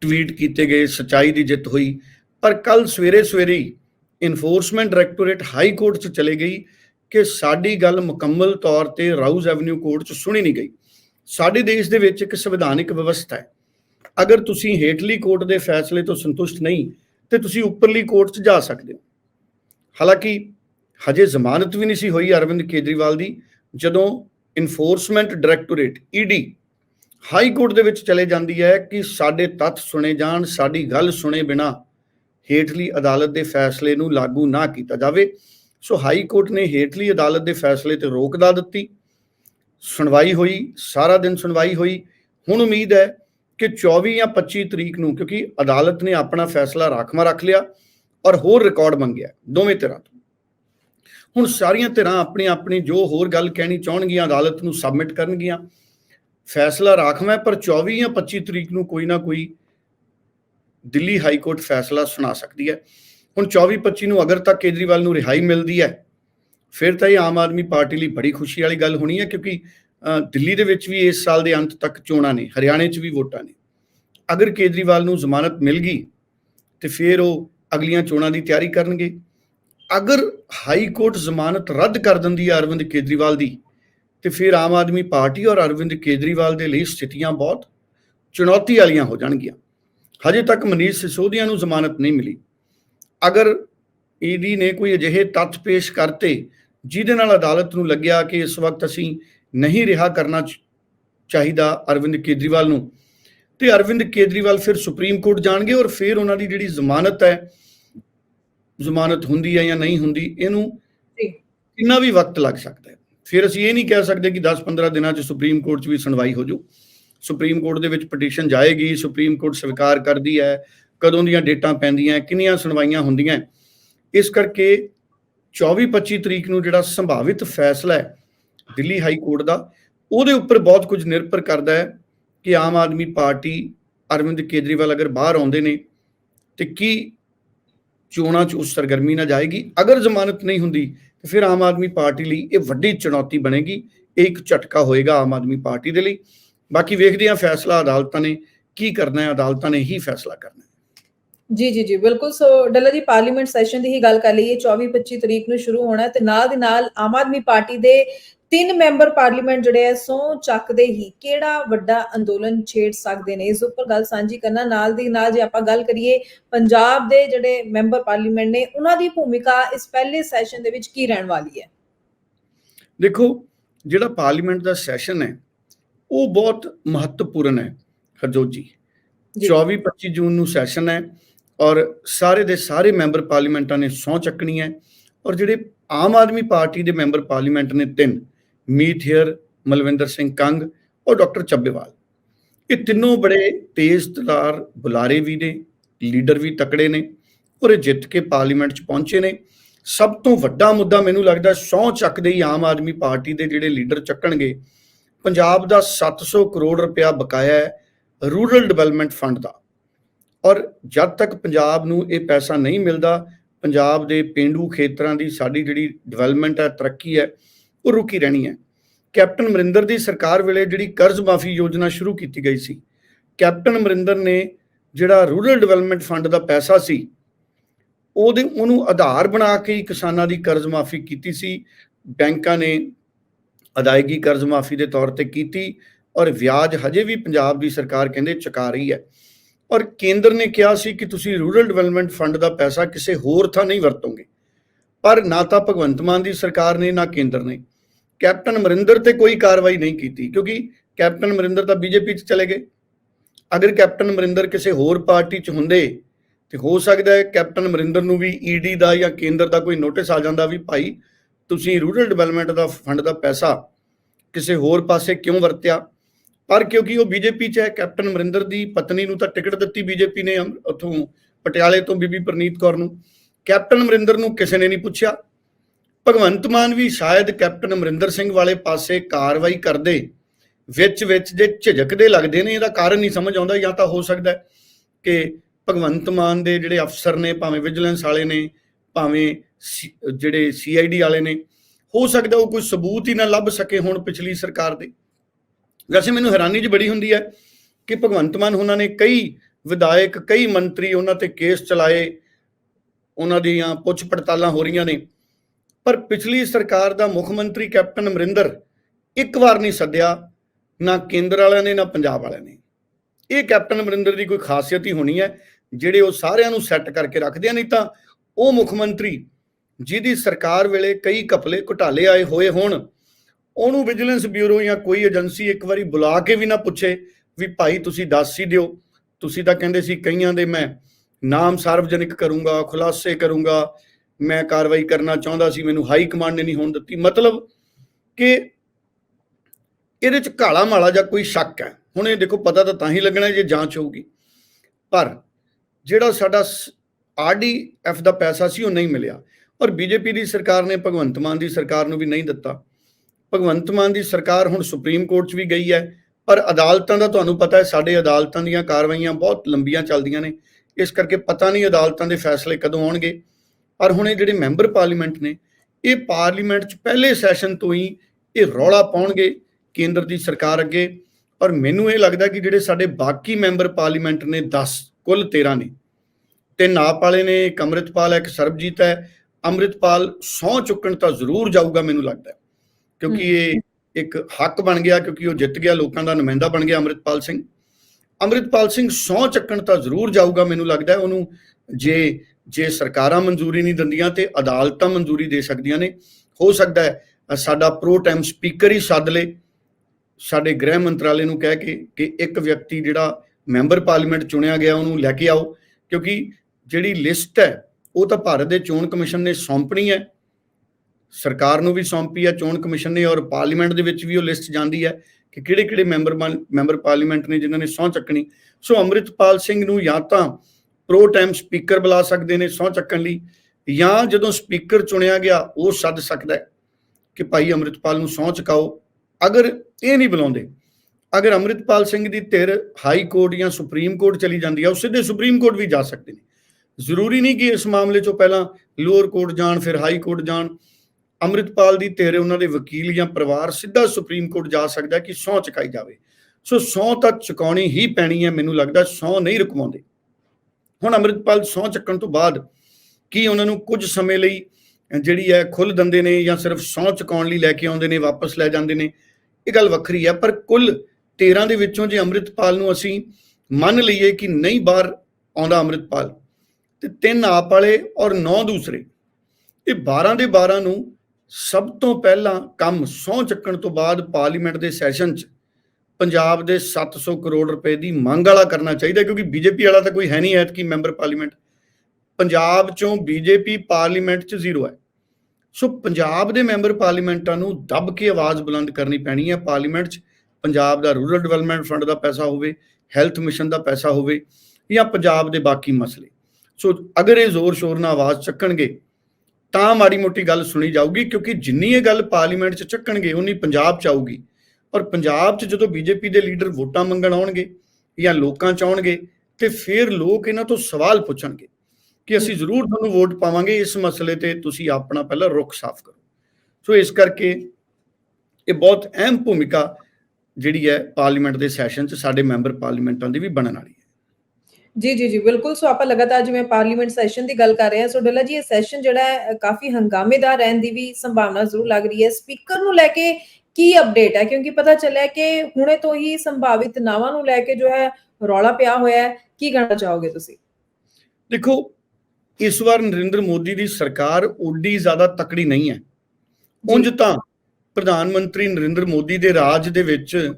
ਟਵੀਟ ਕੀਤੇ ਗਏ, ਸਚਾਈ ਦੀ ਜਿੱਤ ਹੋਈ। ਪਰ ਕੱਲ ਸਵੇਰੇ ਸਵੇਰੇ ਹੀ ਇਨਫੋਰਸਮੈਂਟ ਡਾਇਰੈਕਟੋਰੇਟ ਹਾਈ ਕੋਰਟ 'ਚ ਚਲੇ ਗਈ ਕਿ ਸਾਡੀ ਗੱਲ ਮੁਕੰਮਲ ਤੌਰ ਤੇ ਰਾਊਜ਼ ਐਵਨਿਊ ਕੋਰਟ 'ਚ ਸੁਣੀ ਨਹੀਂ ਗਈ। ਸਾਡੇ ਦੇਸ਼ ਦੇ ਵਿੱਚ ਇੱਕ ਸੰਵਿਧਾਨਿਕ ਵਿਵਸਥਾ ਹੈ। ਅਗਰ ਤੁਸੀਂ ਹੇਠਲੀ ਕੋਰਟ ਦੇ ਫੈਸਲੇ ਤੋਂ ਸੰਤੁਸ਼ਟ ਨਹੀਂ, ਤੇ ਤੁਸੀਂ ਉੱਪਰਲੀ ਕੋਰਟ 'ਚ ਜਾ ਸਕਦੇ ਹੋ। ਹਾਲਾਂਕਿ, ਹਜੇ ਜ਼ਮਾਨਤ ਵੀ ਨਹੀਂ ਸੀ ਹੋਈ ਅਰਵਿੰਦ ਕੇਜਰੀਵਾਲ ਦੀ, ਜਦੋਂ enforcement directorate ED high court ਦੇ ਵਿੱਚ ਚਲੇ ਜਾਂਦੀ ਹੈ ਕਿ ਸਾਡੇ ਤੱਥ ਸੁਣੇ ਜਾਣ, ਸਾਡੀ ਗੱਲ ਸੁਣੇ ਬਿਨਾ ਹੇਠਲੀ ਅਦਾਲਤ ਦੇ ਫੈਸਲੇ ਨੂੰ ਲਾਗੂ ਨਾ ਕੀਤਾ ਜਾਵੇ। ਸੋ ਹਾਈ ਕੋਰਟ ਨੇ ਹੇਠਲੀ ਅਦਾਲਤ ਦੇ ਫੈਸਲੇ ਤੇ ਰੋਕ ਲਾ ਦਿੱਤੀ। ਸੁਣਵਾਈ ਹੋਈ, ਸਾਰਾ ਦਿਨ ਸੁਣਵਾਈ ਹੋਈ। ਹੁਣ ਉਮੀਦ ਹੈ ਕਿ 24 ਜਾਂ 25 ਤਰੀਕ ਨੂੰ, ਕਿਉਂਕਿ ਅਦਾਲਤ ਨੇ ਆਪਣਾ ਫੈਸਲਾ ਰਾਖਵਾ ਰੱਖ ਲਿਆ ਔਰ ਹੋਰ ਰਿਕਾਰਡ ਮੰਗਿਆ ਦੋਵੇਂ ਧਿਰਾਂ ਤੋਂ। ਹੁਣ ਸਾਰੀਆਂ ਧਿਰਾਂ ਆਪਣੀ ਆਪਣੀ ਜੋ ਹੋਰ ਗੱਲ ਕਹਿਣੀ ਚਾਹਣਗੀਆਂ, ਅਦਾਲਤ ਨੂੰ ਸਬਮਿਟ ਕਰਨਗੀਆਂ। ਫੈਸਲਾ ਰਾਖਵਾ ਪਰ 24 ਜਾਂ 25 ਤਰੀਕ ਨੂੰ ਕੋਈ ਨਾ ਕੋਈ ਦਿੱਲੀ ਹਾਈ ਕੋਰਟ ਫੈਸਲਾ ਸੁਣਾ ਸਕਦੀ ਹੈ। ਹੁਣ 24 25 ਨੂੰ ਅਗਰ ਤੱਕ ਕੇਜਰੀਵਾਲ ਨੂੰ ਰਿਹਾਈ ਮਿਲਦੀ ਹੈ, ਫਿਰ ਤਾਂ ਇਹ ਆਮ ਆਦਮੀ ਪਾਰਟੀ ਲਈ ਬੜੀ ਖੁਸ਼ੀ ਵਾਲੀ ਗੱਲ ਹੋਣੀ ਹੈ ਕਿਉਂਕਿ ਦਿੱਲੀ ਦੇ ਵਿੱਚ ਵੀ ਇਸ ਸਾਲ ਦੇ ਅੰਤ ਤੱਕ ਚੋਣਾਂ ਨੇ, ਹਰਿਆਣੇ 'ਚ ਵੀ ਵੋਟਾਂ ਨੇ। ਅਗਰ ਕੇਜਰੀਵਾਲ ਨੂੰ ਜ਼ਮਾਨਤ ਮਿਲ ਗਈ, ਤੇ ਫਿਰ ਉਹ ਅਗਲੀਆਂ ਚੋਣਾਂ ਦੀ ਤਿਆਰੀ ਕਰਨਗੇ। ਅਗਰ ਹਾਈ ਕੋਰਟ ਜ਼ਮਾਨਤ ਰੱਦ ਕਰ ਦਿੰਦੀ ਹੈ ਅਰਵਿੰਦ ਕੇਜਰੀਵਾਲ ਦੀ, ਤੇ ਫਿਰ ਆਮ ਆਦਮੀ ਪਾਰਟੀ ਔਰ ਅਰਵਿੰਦ ਕੇਜਰੀਵਾਲ ਦੇ ਲਈ ਸਥਿਤੀਆਂ ਬਹੁਤ ਚੁਣੌਤੀ ਵਾਲੀਆਂ ਹੋ ਜਾਣਗੀਆਂ। ਹਜੇ ਤੱਕ ਮਨੀਸ਼ ਸਿਸੋਦੀਆ ਨੂੰ ਜ਼ਮਾਨਤ ਨਹੀਂ ਮਿਲੀ। ਅਗਰ ਈਡੀ ਨੇ ਕੋਈ ਅਜਿਹੇ ਤੱਥ ਪੇਸ਼ ਕਰਤੇ ਜਿਹਦੇ ਨਾਲ ਅਦਾਲਤ ਨੂੰ ਲੱਗਿਆ ਕਿ ਇਸ ਵਕਤ ਅਸੀਂ ਨਹੀਂ ਰਿਹਾ ਕਰਨਾ ਚਾਹੀਦਾ ਅਰਵਿੰਦ ਕੇਜਰੀਵਾਲ ਨੂੰ ਤੇ ਅਰਵਿੰਦ ਕੇਜਰੀਵਾਲ ਫਿਰ ਸੁਪਰੀਮ ਕੋਰਟ ਜਾਣਗੇ ਔਰ ਫਿਰ ਉਹਨਾਂ ਦੀ ਜਿਹੜੀ ਜ਼ਮਾਨਤ ਹੈ ਜ਼ਮਾਨਤ ਹੁੰਦੀ ਹੈ ਜਾਂ ਨਹੀਂ ਹੁੰਦੀ ਇਹਨੂੰ ਜੀ। ਕਿੰਨਾ ਵੀ ਵਕਤ ਲੱਗ ਸਕਦਾ ਹੈ। ਫਿਰ ਅਸੀਂ ਇਹ ਨਹੀਂ ਕਹਿ ਸਕਦੇ ਕਿ 10-15 ਦਿਨਾਂ 'ਚ ਸੁਪਰੀਮ ਕੋਰਟ 'ਚ ਵੀ ਸੁਣਵਾਈ ਹੋ ਜਾਊ। ਸੁਪਰੀਮ ਕੋਰਟ ਦੇ ਵਿੱਚ ਪਟੀਸ਼ਨ ਜਾਏਗੀ, ਸੁਪਰੀਮ ਕੋਰਟ ਸਵੀਕਾਰ ਕਰਦੀ ਹੈ, ਕਦੋਂ ਦੀਆਂ ਡੇਟਾਂ ਪੈਂਦੀਆਂ, ਕਿੰਨੀਆਂ ਸੁਣਵਾਈਆਂ ਹੁੰਦੀਆਂ ਇਸ ਕਰਕੇ 24-25 ਤਰੀਕ ਨੂੰ ਜਿਹੜਾ ਸੰਭਾਵਿਤ ਫੈਸਲਾ ਹੈ ਦਿੱਲੀ ਹਾਈ ਕੋਰਟ ਦਾ, ਉਹਦੇ ਉੱਪਰ ਬਹੁਤ ਕੁਝ ਨਿਰਭਰ ਕਰਦਾ ਹੈ ਕਿ ਆਮ ਆਦਮੀ ਪਾਰਟੀ ਅਰਵਿੰਦ ਕੇਜਰੀਵਾਲ ਅਗਰ ਬਾਹਰ ਆਉਂਦੇ ਨੇ ਤੇ ਕੀ ਚੋਣਾਂ 'ਚ ਉਸ ਸਰਗਰਮੀ ਨਾਲ ਜਾਏਗੀ। ਅਗਰ ਜ਼ਮਾਨਤ ਨਹੀਂ ਹੁੰਦੀ ਤੇ ਫਿਰ ਆਮ ਆਦਮੀ ਪਾਰਟੀ ਲਈ ਇਹ ਵੱਡੀ ਚੁਣੌਤੀ ਬਣੇਗੀ, ਇਹ ਇੱਕ ਝਟਕਾ ਹੋਏਗਾ ਆਮ ਆਦਮੀ ਪਾਰਟੀ ਦੇ ਲਈ। ਬਾਕੀ ਵੇਖਦੇ ਹਾਂ ਫੈਸਲਾ ਅਦਾਲਤਾਂ ਨੇ ਕੀ ਕਰਨਾ ਹੈ ਅਦਾਲਤਾਂ ਨੇ ਹੀ ਫੈਸਲਾ ਕਰਨਾ ਜੀ ਜੀ ਜੀ ਬਿਲਕੁਲ। ਸੋ ਡੱਲਾ ਜੀ ਪਾਰਲੀਮੈਂਟ ਸੈਸ਼ਨ ਦੀ ਹੀ ਗੱਲ ਕਰ ਲਈਏ 24 25 ਤਰੀਕ ਨੂੰ ਸ਼ੁਰੂ ਹੋਣਾ ਤੇ ਨਾਲ ਦੀ ਨਾਲ ਆਮ ਆਦਮੀ ਪਾਰਟੀ ਦੇ ਤਿੰਨ ਮੈਂਬਰ ਪਾਰਲੀਮੈਂਟ ਜਿਹੜੇ ਐ ਸੋ ਚੱਕਦੇ ਹੀ ਕਿਹੜਾ ਵੱਡਾ ਅੰਦੋਲਨ ਛੇੜ ਸਕਦੇ ਨੇ? ਇਸ ਉੱਪਰ ਗੱਲ ਸਾਂਝੀ ਕਰਨਾ ਨਾਲ ਦੀ ਨਾਲ ਜੇ ਆਪਾਂ ਗੱਲ ਕਰੀਏ ਪੰਜਾਬ ਦੇ ਜਿਹੜੇ ਮੈਂਬਰ ਪਾਰਲੀਮੈਂਟ ਨੇ ਉਹਨਾਂ ਦੀ ਭੂਮਿਕਾ ਇਸ ਪਹਿਲੇ ਸੈਸ਼ਨ ਦੇ ਵਿੱਚ ਕੀ ਰਹਿਣ ਵਾਲੀ ਹੈ? ਦੇਖੋ ਜਿਹੜਾ ਪਾਰਲੀਮੈਂਟ ਦਾ ਸੈਸ਼ਨ ਹੈ ਉਹ ਬਹੁਤ ਮਹੱਤਵਪੂਰਨ ਹੈ ਹਰਜੋਤ ਜੀ। ਜੀ। 24-25 ਜੂਨ ਨੂੰ ਸੈਸ਼ਨ ਹੈ ਔਰ ਸਾਰੇ ਦੇ ਸਾਰੇ ਮੈਂਬਰ ਪਾਰਲੀਮੈਂਟਾਂ ਨੇ ਸਹੁੰ ਚੱਕਣੀ ਹੈ ਔਰ ਜਿਹੜੇ ਆਮ ਆਦਮੀ ਪਾਰਟੀ ਦੇ ਮੈਂਬਰ ਪਾਰਲੀਮੈਂਟ ਨੇ ਤਿੰਨ ਮੀਤ ਹੇਅਰ ਮਲਵਿੰਦਰ ਸਿੰਘ ਕੰਗ ਔਰ ਡਾਕਟਰ ਚੱਬੇਵਾਲ। ਇਹ ਤਿੰਨੋਂ ਬੜੇ ਤੇਜ਼ ਤਲਾਰ ਬੁਲਾਰੇ ਵੀ ਨੇ ਲੀਡਰ ਵੀ ਤਕੜੇ ਨੇ ਔਰ ਇਹ ਜਿੱਤ ਕੇ ਪਾਰਲੀਮੈਂਟ 'ਚ ਪਹੁੰਚੇ ਨੇ। ਸਭ ਤੋਂ ਵੱਡਾ ਮੁੱਦਾ ਮੈਨੂੰ ਲੱਗਦਾ ਸਹੁੰ ਚੱਕਦੇ ਹੀ ਆਮ ਆਦਮੀ ਪਾਰਟੀ ਦੇ ਜਿਹੜੇ ਲੀਡਰ ਚੱਕਣਗੇ ਪੰਜਾਬ ਦਾ 700 ਕਰੋੜ ਰੁਪਇਆ ਬਕਾਇਆ ਹੈ ਰੂਰਲ ਡਿਵੈਲਪਮੈਂਟ ਫੰਡ ਦਾ। ਔਰ ਜਦ ਤੱਕ ਪੰਜਾਬ ਨੂੰ ਇਹ ਪੈਸਾ ਨਹੀਂ ਮਿਲਦਾ, ਪੰਜਾਬ ਦੇ ਪਿੰਡੂ ਖੇਤਰਾਂ ਦੀ ਸਾਡੀ ਜਿਹੜੀ ਡਿਵੈਲਪਮੈਂਟ ਹੈ, ਤਰੱਕੀ ਹੈ, ਉਹ ਰੁਕੀ ਰਹਿਣੀ ਹੈ। ਕੈਪਟਨ ਅਮਰਿੰਦਰ ਦੀ ਸਰਕਾਰ ਵੇਲੇ ਜਿਹੜੀ ਕਰਜ਼ ਮਾਫੀ ਯੋਜਨਾ ਸ਼ੁਰੂ ਕੀਤੀ ਗਈ ਸੀ, ਕੈਪਟਨ ਅਮਰਿੰਦਰ ਨੇ ਜਿਹੜਾ ਰੂਰਲ ਡਿਵੈਲਪਮੈਂਟ ਫੰਡ ਦਾ ਪੈਸਾ ਸੀ, ਉਹਦੇ ਉਹਨੂੰ ਆਧਾਰ ਬਣਾ ਕੇ ਹੀ ਕਿਸਾਨਾਂ ਦੀ ਕਰਜ਼ ਮਾਫੀ ਕੀਤੀ ਸੀ। ਬੈਂਕਾਂ ਨੇ ਅਦਾਇਗੀ ਕਰਜ਼ ਮਾਫੀ ਦੇ ਤੌਰ ਤੇ ਕੀਤੀ ਔਰ ਵਿਆਜ ਹਜੇ ਵੀ ਪੰਜਾਬ ਦੀ ਸਰਕਾਰ ਕਹਿੰਦੇ ਚੁਕਾ ਰਹੀ ਹੈ। ਔਰ ਕੇਂਦਰ ਨੇ ਕਿਹਾ ਸੀ ਕਿ ਤੁਸੀਂ ਰੂਰਲ ਡਿਵੈਲਪਮੈਂਟ ਫੰਡ ਦਾ ਪੈਸਾ ਕਿਸੇ ਹੋਰ ਥਾਂ ਨਹੀਂ ਵਰਤੋਗੇ। ਪਰ ਨਾ ਤਾਂ ਭਗਵੰਤ ਮਾਨ ਦੀ ਸਰਕਾਰ ਨੇ, ਨਾ ਕੇਂਦਰ ਨੇ। ਕੈਪਟਨ ਅਮਰਿੰਦਰ ਤੇ ਕੋਈ ਕਾਰਵਾਈ ਨਹੀਂ ਕੀਤੀ ਕਿਉਂਕਿ ਕੈਪਟਨ ਅਮਰਿੰਦਰ ਤਾਂ ਬੀਜੇਪੀ 'ਚ ਚਲੇ ਗਏ। ਅਗਰ ਕੈਪਟਨ ਅਮਰਿੰਦਰ ਕਿਸੇ ਹੋਰ ਪਾਰਟੀ 'ਚ ਹੁੰਦੇ ਤੇ ਹੋ ਸਕਦਾ ਹੈ ਕੈਪਟਨ ਅਮਰਿੰਦਰ ਨੂੰ ਵੀ ਈਡੀ ਦਾ ਜਾਂ ਕੇਂਦਰ ਦਾ ਕੋਈ ਨੋਟਿਸ ਆ ਜਾਂਦਾ ਵੀ ਭਾਈ ਤੁਸੀਂ ਰੂਰਲ ਡਿਵੈਲਪਮੈਂਟ ਦਾ ਫੰਡ ਦਾ ਪੈਸਾ ਕਿਸੇ ਹੋਰ ਪਾਸੇ ਕਿਉਂ ਵਰਤਿਆ? ਪਰ ਕਿਉਂਕਿ ਉਹ ਬੀਜੇਪੀ 'ਚ ਹੈ, ਕੈਪਟਨ ਅਮਰਿੰਦਰ ਦੀ ਪਤਨੀ ਨੂੰ ਤਾਂ ਟਿਕਟ ਦਿੱਤੀ ਬੀਜੇਪੀ ਨੇ ਉੱਥੋਂ ਪਟਿਆਲੇ ਤੋਂ ਬੀਬੀ ਪ੍ਰਨੀਤ ਕੌਰ ਨੂੰ। ਕੈਪਟਨ ਅਮਰਿੰਦਰ ਨੂੰ ਕਿਸੇ ਨੇ ਨਹੀਂ ਪੁੱਛਿਆ। ਭਗਵੰਤ ਮਾਨ ਵੀ ਸ਼ਾਇਦ ਕੈਪਟਨ ਅਮਰਿੰਦਰ ਸਿੰਘ ਵਾਲੇ ਪਾਸੇ ਕਾਰਵਾਈ ਕਰਦੇ, ਵਿੱਚ ਵਿੱਚ ਜੇ ਝਿਜਕਦੇ ਲੱਗਦੇ ਨੇ, ਇਹਦਾ ਕਾਰਨ ਨਹੀਂ ਸਮਝ ਆਉਂਦਾ, ਜਾਂ ਤਾਂ ਹੋ ਸਕਦਾ ਕਿ ਭਗਵੰਤ ਮਾਨ ਦੇ ਜਿਹੜੇ ਅਫਸਰ ਨੇ, ਭਾਵੇਂ ਵਿਜੀਲੈਂਸ ਵਾਲੇ ਨੇ, ਭਾਵੇਂ ਜਿਹੜੇ ਸੀਆਈਡੀ ਵਾਲੇ ਨੇ, ਹੋ ਸਕਦਾ ਉਹ ਕੋਈ ਸਬੂਤ ਹੀ ਨਾ ਲੱਭ ਸਕੇ ਹੁਣ ਪਿਛਲੀ ਸਰਕਾਰ ਦੇ। ਵੈਸੇ ਮੈਨੂੰ ਹੈਰਾਨੀ 'ਚ ਬੜੀ ਹੁੰਦੀ ਹੈ ਕਿ ਭਗਵੰਤ ਮਾਨ ਉਹਨਾਂ ਨੇ ਕਈ ਵਿਧਾਇਕ, ਕਈ ਮੰਤਰੀ ਉਹਨਾਂ ਤੇ ਕੇਸ ਚਲਾਏ, ਉਹਨਾਂ ਦੀਆਂ ਪੁੱਛ ਪੜਤਾਲਾਂ ਹੋ ਰਹੀਆਂ ਨੇ। ਪਰ ਪਿਛਲੀ ਸਰਕਾਰ ਦਾ ਮੁੱਖ ਮੰਤਰੀ ਕੈਪਟਨ ਅਮਰਿੰਦਰ ਇੱਕ ਵਾਰ ਨਹੀਂ ਸੱਦਿਆ, ਨਾ ਕੇਂਦਰ ਵਾਲਿਆਂ ਨੇ, ਨਾ ਪੰਜਾਬ ਵਾਲਿਆਂ ਨੇ। ਇਹ ਕੈਪਟਨ ਅਮਰਿੰਦਰ ਦੀ ਕੋਈ ਖਾਸੀਅਤ ਹੀ ਹੋਣੀ ਹੈ, ਜਿਹੜੇ ਉਹ ਸਾਰਿਆਂ ਨੂੰ ਸੈੱਟ ਕਰਕੇ ਰੱਖਦੇ ਆ, ਨਹੀਂ ਤਾਂ ਉਹ ਮੁੱਖ ਮੰਤਰੀ ਜਿਹਦੀ ਸਰਕਾਰ ਵੇਲੇ ਕਈ ਕਪਲੇ ਘੁਟਾਲੇ ਆਏ ਹੋਏ ਹੋਣ, ਉਹਨੂੰ ਵਿਜੀਲੈਂਸ ਬਿਊਰੋ ਜਾਂ ਕੋਈ ਏਜੰਸੀ ਇੱਕ ਵਾਰੀ ਬੁਲਾ ਕੇ ਵੀ ਨਾ ਪੁੱਛੇ ਵੀ ਭਾਈ ਤੁਸੀਂ ਦੱਸ ਹੀ ਦਿਓ। ਤੁਸੀਂ ਤਾਂ ਕਹਿੰਦੇ ਸੀ ਕਈਆਂ ਦੇ ਮੈਂ ਨਾਮ ਸਾਰਵਜਨਿਕ ਕਰੂੰਗਾ, ਖੁਲਾਸੇ ਕਰੂੰਗਾ, ਮੈਂ ਕਾਰਵਾਈ ਕਰਨਾ ਚਾਹੁੰਦਾ ਸੀ, ਮੈਨੂੰ ਹਾਈ ਕਮਾਂਡ ਨੇ ਨਹੀਂ ਹੋਣ ਦਿੱਤੀ। ਮਤਲਬ ਕਿ ਇਹਦੇ ਚ ਕਾਲਾ ਮਾਲਾ ਜਾਂ ਕੋਈ ਸ਼ੱਕ ਹੈ। ਹੁਣ ਇਹ ਦੇਖੋ, ਪਤਾ ਤਾਂ ਤਾਂ ਹੀ ਲੱਗਣਾ ਜੇ ਜਾਂਚ ਹੋਊਗੀ। ਪਰ ਜਿਹੜਾ ਸਾਡਾ ਆਰਡੀਐਫ ਦਾ ਪੈਸਾ ਸੀ, ਉਹ ਨਹੀਂ ਮਿਲਿਆ। ਔਰ ਬੀਜੇਪੀ ਦੀ ਸਰਕਾਰ ਨੇ ਭਗਵੰਤ ਮਾਨ ਦੀ ਸਰਕਾਰ ਨੂੰ ਵੀ ਨਹੀਂ ਦਿੱਤਾ। ਭਗਵੰਤ ਮਾਨ ਦੀ ਸਰਕਾਰ ਹੁਣ ਸੁਪਰੀਮ ਕੋਰਟ 'ਚ ਵੀ ਗਈ ਹੈ, ਪਰ ਅਦਾਲਤਾਂ ਦਾ ਤੁਹਾਨੂੰ ਪਤਾ ਹੈ, ਸਾਡੇ ਅਦਾਲਤਾਂ ਦੀਆਂ ਕਾਰਵਾਈਆਂ ਬਹੁਤ ਲੰਬੀਆਂ ਚੱਲਦੀਆਂ ਨੇ। ਇਸ ਕਰਕੇ ਪਤਾ ਨਹੀਂ ਅਦਾਲਤਾਂ ਦੇ ਫੈਸਲੇ ਕਦੋਂ ਆਉਣਗੇ। ਪਰ ਹੁਣ ਇਹ ਜਿਹੜੇ ਮੈਂਬਰ ਪਾਰਲੀਮੈਂਟ ਨੇ, ਇਹ ਪਾਰਲੀਮੈਂਟ 'ਚ ਪਹਿਲੇ ਸੈਸ਼ਨ ਤੋਂ ਹੀ ਇਹ ਰੌਲਾ ਪਾਉਣਗੇ ਕੇਂਦਰ ਦੀ ਸਰਕਾਰ ਅੱਗੇ। ਔਰ ਮੈਨੂੰ ਇਹ ਲੱਗਦਾ ਕਿ ਜਿਹੜੇ ਸਾਡੇ ਬਾਕੀ ਮੈਂਬਰ ਪਾਰਲੀਮੈਂਟ ਨੇ 10 ਕੁੱਲ 13 ਨੇ। ਤਿੰਨ ਆਪ ਵਾਲੇ ਨੇ, ਇੱਕ ਅੰਮ੍ਰਿਤਪਾਲ ਹੈ, ਇੱਕ ਸਰਬਜੀਤ ਹੈ ਅੰਮ੍ਰਿਤਪਾਲ ਸਹੁੰ ਚੁੱਕਣ ਤਾਂ ਜ਼ਰੂਰ ਜਾਊਗਾ ਮੈਨੂੰ ਲੱਗਦਾ। ਕਿਉਂਕਿ ਇਹ ਇੱਕ ਹੱਕ ਬਣ ਗਿਆ ਕਿਉਂਕਿ ਉਹ ਜਿੱਤ ਗਿਆ ਲੋਕਾਂ ਦਾ ਨੁਮਾਇੰਦਾ ਬਣ ਗਿਆ ਅੰਮ੍ਰਿਤਪਾਲ ਸਿੰਘ। ਅੰਮ੍ਰਿਤਪਾਲ ਸਿੰਘ ਸਹੁੰ ਚੱਕਣ ਤਾਂ ਜ਼ਰੂਰ ਜਾਊਗਾ ਮੈਨੂੰ ਲੱਗਦਾ ਹੈ। ਉਹਨੂੰ ਜੇ ਜੇ ਸਰਕਾਰਾਂ ਮਨਜ਼ੂਰੀ ਨਹੀਂ ਦਿੰਦੀਆਂ ਤੇ ਅਦਾਲਤਾਂ ਮਨਜ਼ੂਰੀ ਦੇ ਸਕਦੀਆਂ ਨੇ। ਹੋ ਸਕਦਾ ਹੈ ਸਾਡਾ ਪ੍ਰੋ ਟਾਈਮ ਸਪੀਕਰ ਹੀ ਸੱਦ ਲੇ। ਸਾਡੇ ਗ੍ਰਹਿ ਮੰਤਰਾਲੇ ਨੂੰ ਕਹਿ ਕੇ ਕਿ ਇੱਕ ਵਿਅਕਤੀ ਜਿਹੜਾ ਮੈਂਬਰ ਪਾਰਲੀਮੈਂਟ ਚੁਣਿਆ ਗਿਆ ਉਹਨੂੰ ਲੈ ਕੇ ਆਓ। ਕਿਉਂਕਿ ਜਿਹੜੀ ਲਿਸਟ ਹੈ ਉਹ ਤਾਂ ਭਾਰਤ ਦੇ ਚੋਣ ਕਮਿਸ਼ਨ ਨੇ ਸੌਂਪਣੀ ਹੈ। ਸਰਕਾਰ ਨੂੰ ਵੀ ਸੌਂਪੀ ਹੈ, ਚੋਣ ਕਮਿਸ਼ਨ ਨੇ ਔਰ ਪਾਰਲੀਮੈਂਟ ਦੇ ਵਿੱਚ ਵੀ ਉਹ ਲਿਸਟ ਜਾਂਦੀ ਹੈ ਕਿ ਕਿਹੜੇ ਕਿਹੜੇ ਮੈਂਬਰ ਪਾਲ- ਮੈਂਬਰ ਪਾਰਲੀਮੈਂਟ ਨੇ ਜਿਨ੍ਹਾਂ ਨੇ ਸਹੁੰ ਚੱਕਣੀ। ਸੋ ਅੰਮ੍ਰਿਤਪਾਲ ਸਿੰਘ ਨੂੰ ਜਾਂ ਤਾਂ ਪ੍ਰੋ ਟਾਈਮ ਸਪੀਕਰ ਬੁਲਾ ਸਕਦੇ ਨੇ ਸਹੁੰ ਚੱਕਣ ਲਈ, ਜਾਂ ਜਦੋਂ ਸਪੀਕਰ ਚੁਣਿਆ ਗਿਆ, ਉਹ ਸੱਦ ਸਕਦਾ ਹੈ ਕਿ ਭਾਈ ਅੰਮ੍ਰਿਤਪਾਲ ਨੂੰ ਸਹੁੰ ਚੁਕਾਓ। ਅਗਰ ਇਹ ਨਹੀਂ ਬੁਲਾਉਂਦੇ, ਅਗਰ ਅੰਮ੍ਰਿਤਪਾਲ ਸਿੰਘ ਦੀ ਧਿਰ ਹਾਈ ਕੋਰਟ ਜਾਂ ਸੁਪਰੀਮ ਕੋਰਟ ਚਲੀ ਜਾਂਦੀ ਹੈ, ਉਹ ਸਿੱਧੇ ਸੁਪਰੀਮ ਕੋਰਟ ਵੀ ਜਾ ਸਕਦੇ ਨੇ। ਜ਼ਰੂਰੀ ਨਹੀਂ ਕਿ ਇਸ ਮਾਮਲੇ 'ਚੋਂ ਪਹਿਲਾਂ ਲੋਅਰ ਕੋਰਟ ਜਾਣ, ਫਿਰ ਹਾਈ ਕੋਰਟ ਜਾਣ। ਅੰਮ੍ਰਿਤਪਾਲ ਦੀ ਤੇਰੇ ਉਹਨਾਂ ਦੇ ਵਕੀਲ ਜਾਂ ਪਰਿਵਾਰ ਸਿੱਧਾ ਸੁਪਰੀਮ ਕੋਰਟ ਜਾ ਸਕਦਾ ਕਿ ਸਹੁੰ ਚੁਕਾਈ ਜਾਵੇ। ਸੋ ਸਹੁੰ ਤਾਂ ਚੁਕਾਉਣੀ ਹੀ ਪੈਣੀ ਹੈ, ਮੈਨੂੰ ਲੱਗਦਾ ਸਹੁੰ ਨਹੀਂ ਰੁਕਵਾਉਂਦੇ। ਹੁਣ ਅੰਮ੍ਰਿਤਪਾਲ ਸਹੁੰ ਚੱਕਣ ਤੋਂ ਬਾਅਦ ਕੀ ਉਹਨਾਂ ਨੂੰ ਕੁਝ ਸਮੇਂ ਲਈ ਜਿਹੜੀ ਹੈ ਖੁੱਲ ਦਿੰਦੇ ਨੇ ਜਾਂ ਸਿਰਫ ਸਹੁੰ ਚੁਕਾਉਣ ਲਈ ਲੈ ਕੇ ਆਉਂਦੇ ਨੇ, ਵਾਪਸ ਲੈ ਜਾਂਦੇ ਨੇ? ਇਹ ਗੱਲ ਵੱਖਰੀ ਹੈ, ਪਰ ਕੁੱਲ 13 ਦੇ ਵਿੱਚੋਂ ਜੇ ਅੰਮ੍ਰਿਤਪਾਲ ਨੂੰ ਅਸੀਂ ਮੰਨ ਲਈਏ ਕਿ ਨਹੀਂ ਬਾਹਰ ਆਉਂਦਾ ਅੰਮ੍ਰਿਤਪਾਲ ਤੇ ਤਿੰਨ ਆਪ ਵਾਲੇ ਔਰ ਨੌ ਦੂਸਰੇ। ਇਹ 12 ਦੇ 12 ਨੂੰ ਸਭ ਤੋਂ ਪਹਿਲਾਂ ਕੰਮ ਸਹੁੰ ਚੱਕਣ ਤੋਂ ਬਾਅਦ ਪਾਰਲੀਮੈਂਟ ਦੇ ਸੈਸ਼ਨ 'ਚ ਪੰਜਾਬ ਦੇ 700 ਕਰੋੜ ਰੁਪਏ ਦੀ ਮੰਗ ਵਾਲਾ ਕਰਨਾ ਚਾਹੀਦਾ, ਕਿਉਂਕਿ ਬੀਜੇਪੀ ਵਾਲਾ ਤਾਂ ਕੋਈ ਹੈ ਨਹੀਂ ਐਤਕੀ ਮੈਂਬਰ ਪਾਰਲੀਮੈਂਟ। ਪੰਜਾਬ ਚੋਂ ਬੀਜੇਪੀ ਪਾਰਲੀਮੈਂਟ 'ਚ ਜ਼ੀਰੋ ਹੈ। ਸੋ ਪੰਜਾਬ ਦੇ ਮੈਂਬਰ ਪਾਰਲੀਮੈਂਟਾਂ ਨੂੰ ਦੱਬ ਕੇ ਆਵਾਜ਼ ਬੁਲੰਦ ਕਰਨੀ ਪੈਣੀ ਹੈ ਪਾਰਲੀਮੈਂਟ 'ਚ। ਪੰਜਾਬ ਦਾ ਰੂਰਲ ਡਿਵੈਲਪਮੈਂਟ ਫੰਡ ਦਾ ਪੈਸਾ ਹੋਵੇ, ਹੈਲਥ ਮਿਸ਼ਨ ਦਾ ਪੈਸਾ ਹੋਵੇ ਜਾਂ ਪੰਜਾਬ ਦੇ ਬਾਕੀ ਮਸਲੇ। ਸੋ ਅਗਰ ਇਹ ਜ਼ੋਰ ਸ਼ੋਰ ਨਾਲ ਆਵਾਜ਼ ਚੱਕਣਗੇ, ਤਾਂ ਮਾੜੀ ਮੋਟੀ ਗੱਲ ਸੁਣੀ ਜਾਊਗੀ, ਕਿਉਂਕਿ ਜਿੰਨੀ ਇਹ ਗੱਲ ਪਾਰਲੀਮੈਂਟ 'ਚ ਚੱਕਣਗੇ, ਉਨੀ ਪੰਜਾਬ 'ਚ ਆਊਗੀ। ਔਰ ਪੰਜਾਬ 'ਚ ਜਦੋਂ ਬੀਜੇਪੀ ਦੇ ਲੀਡਰ ਵੋਟਾਂ ਮੰਗਣ ਆਉਣਗੇ ਜਾਂ ਲੋਕਾਂ 'ਚ ਆਉਣਗੇ, ਤੇ ਫਿਰ ਲੋਕ ਇਹਨਾਂ ਤੋਂ ਸਵਾਲ ਪੁੱਛਣਗੇ ਕਿ ਅਸੀਂ ਜ਼ਰੂਰ ਤੁਹਾਨੂੰ ਵੋਟ ਪਾਵਾਂਗੇ, ਇਸ ਮਸਲੇ ਤੇ ਤੁਸੀਂ ਆਪਣਾ ਪਹਿਲਾਂ ਰੁਖ ਸਾਫ਼ ਕਰੋ। ਸੋ ਇਸ ਕਰਕੇ ਇਹ ਬਹੁਤ ਅਹਿਮ ਭੂਮਿਕਾ ਜਿਹੜੀ ਹੈ ਪਾਰਲੀਮੈਂਟ ਦੇ ਸੈਸ਼ਨ 'ਚ ਸਾਡੇ ਮੈਂਬਰ ਪਾਰਲੀਮੈਂਟਾਂ ਦੀ ਵੀ ਬਣਨ ਵਾਲੀ ਹੈ। ਜੀ ਜੀ ਜੀ ਬਿਲਕੁਲ। ਸੋ ਆਪਾਂ ਲਗਾਤਾਰ ਜਿਵੇਂ ਪਾਰਲੀਮੈਂਟ ਸੈਸ਼ਨ ਦੀ ਗੱਲ ਕਰ ਰਹੇ ਹਾਂ ਸੋ ਡੱਲਾ ਜੀ ਇਹ ਸੈਸ਼ਨ ਜਿਹੜਾ ਹੈ ਕਾਫੀ ਹੰਗਾਮੇਦਾਰ ਰਹਿਣ ਦੀ ਵੀ ਸੰਭਾਵਨਾ ਜ਼ਰੂਰ ਲੱਗ ਰਹੀ ਹੈ। ਸਪੀਕਰ ਨੂੰ ਲੈ ਕੇ ਕੀ ਅਪਡੇਟ ਹੈ? ਕਿਉਂਕਿ ਪਤਾ ਚੱਲਿਆ ਕਿ ਹੁਣੇ ਤੋਂ ਹੀ ਸੰਭਾਵਿਤ ਨਾਵਾਂ ਨੂੰ ਲੈ ਕੇ ਜੋ ਹੈ ਰੌਲਾ ਪਿਆ ਹੋਇਆ ਹੈ। ਕੀ ਕਹਿਣਾ ਚਾਹੋਗੇ ਤੁਸੀਂ? ਦੇਖੋ ਇਸ ਵਾਰ ਨਰਿੰਦਰ ਮੋਦੀ ਦੀ ਸਰਕਾਰ ਓਡੀ ਜ਼ਿਆਦਾ ਤਕੜੀ ਨਹੀਂ ਹੈ। ਉਂਝ ਤਾਂ ਪ੍ਰਧਾਨ ਮੰਤਰੀ ਨਰਿੰਦਰ ਮੋਦੀ ਦੇ ਰਾਜ ਦੇ ਵਿੱਚ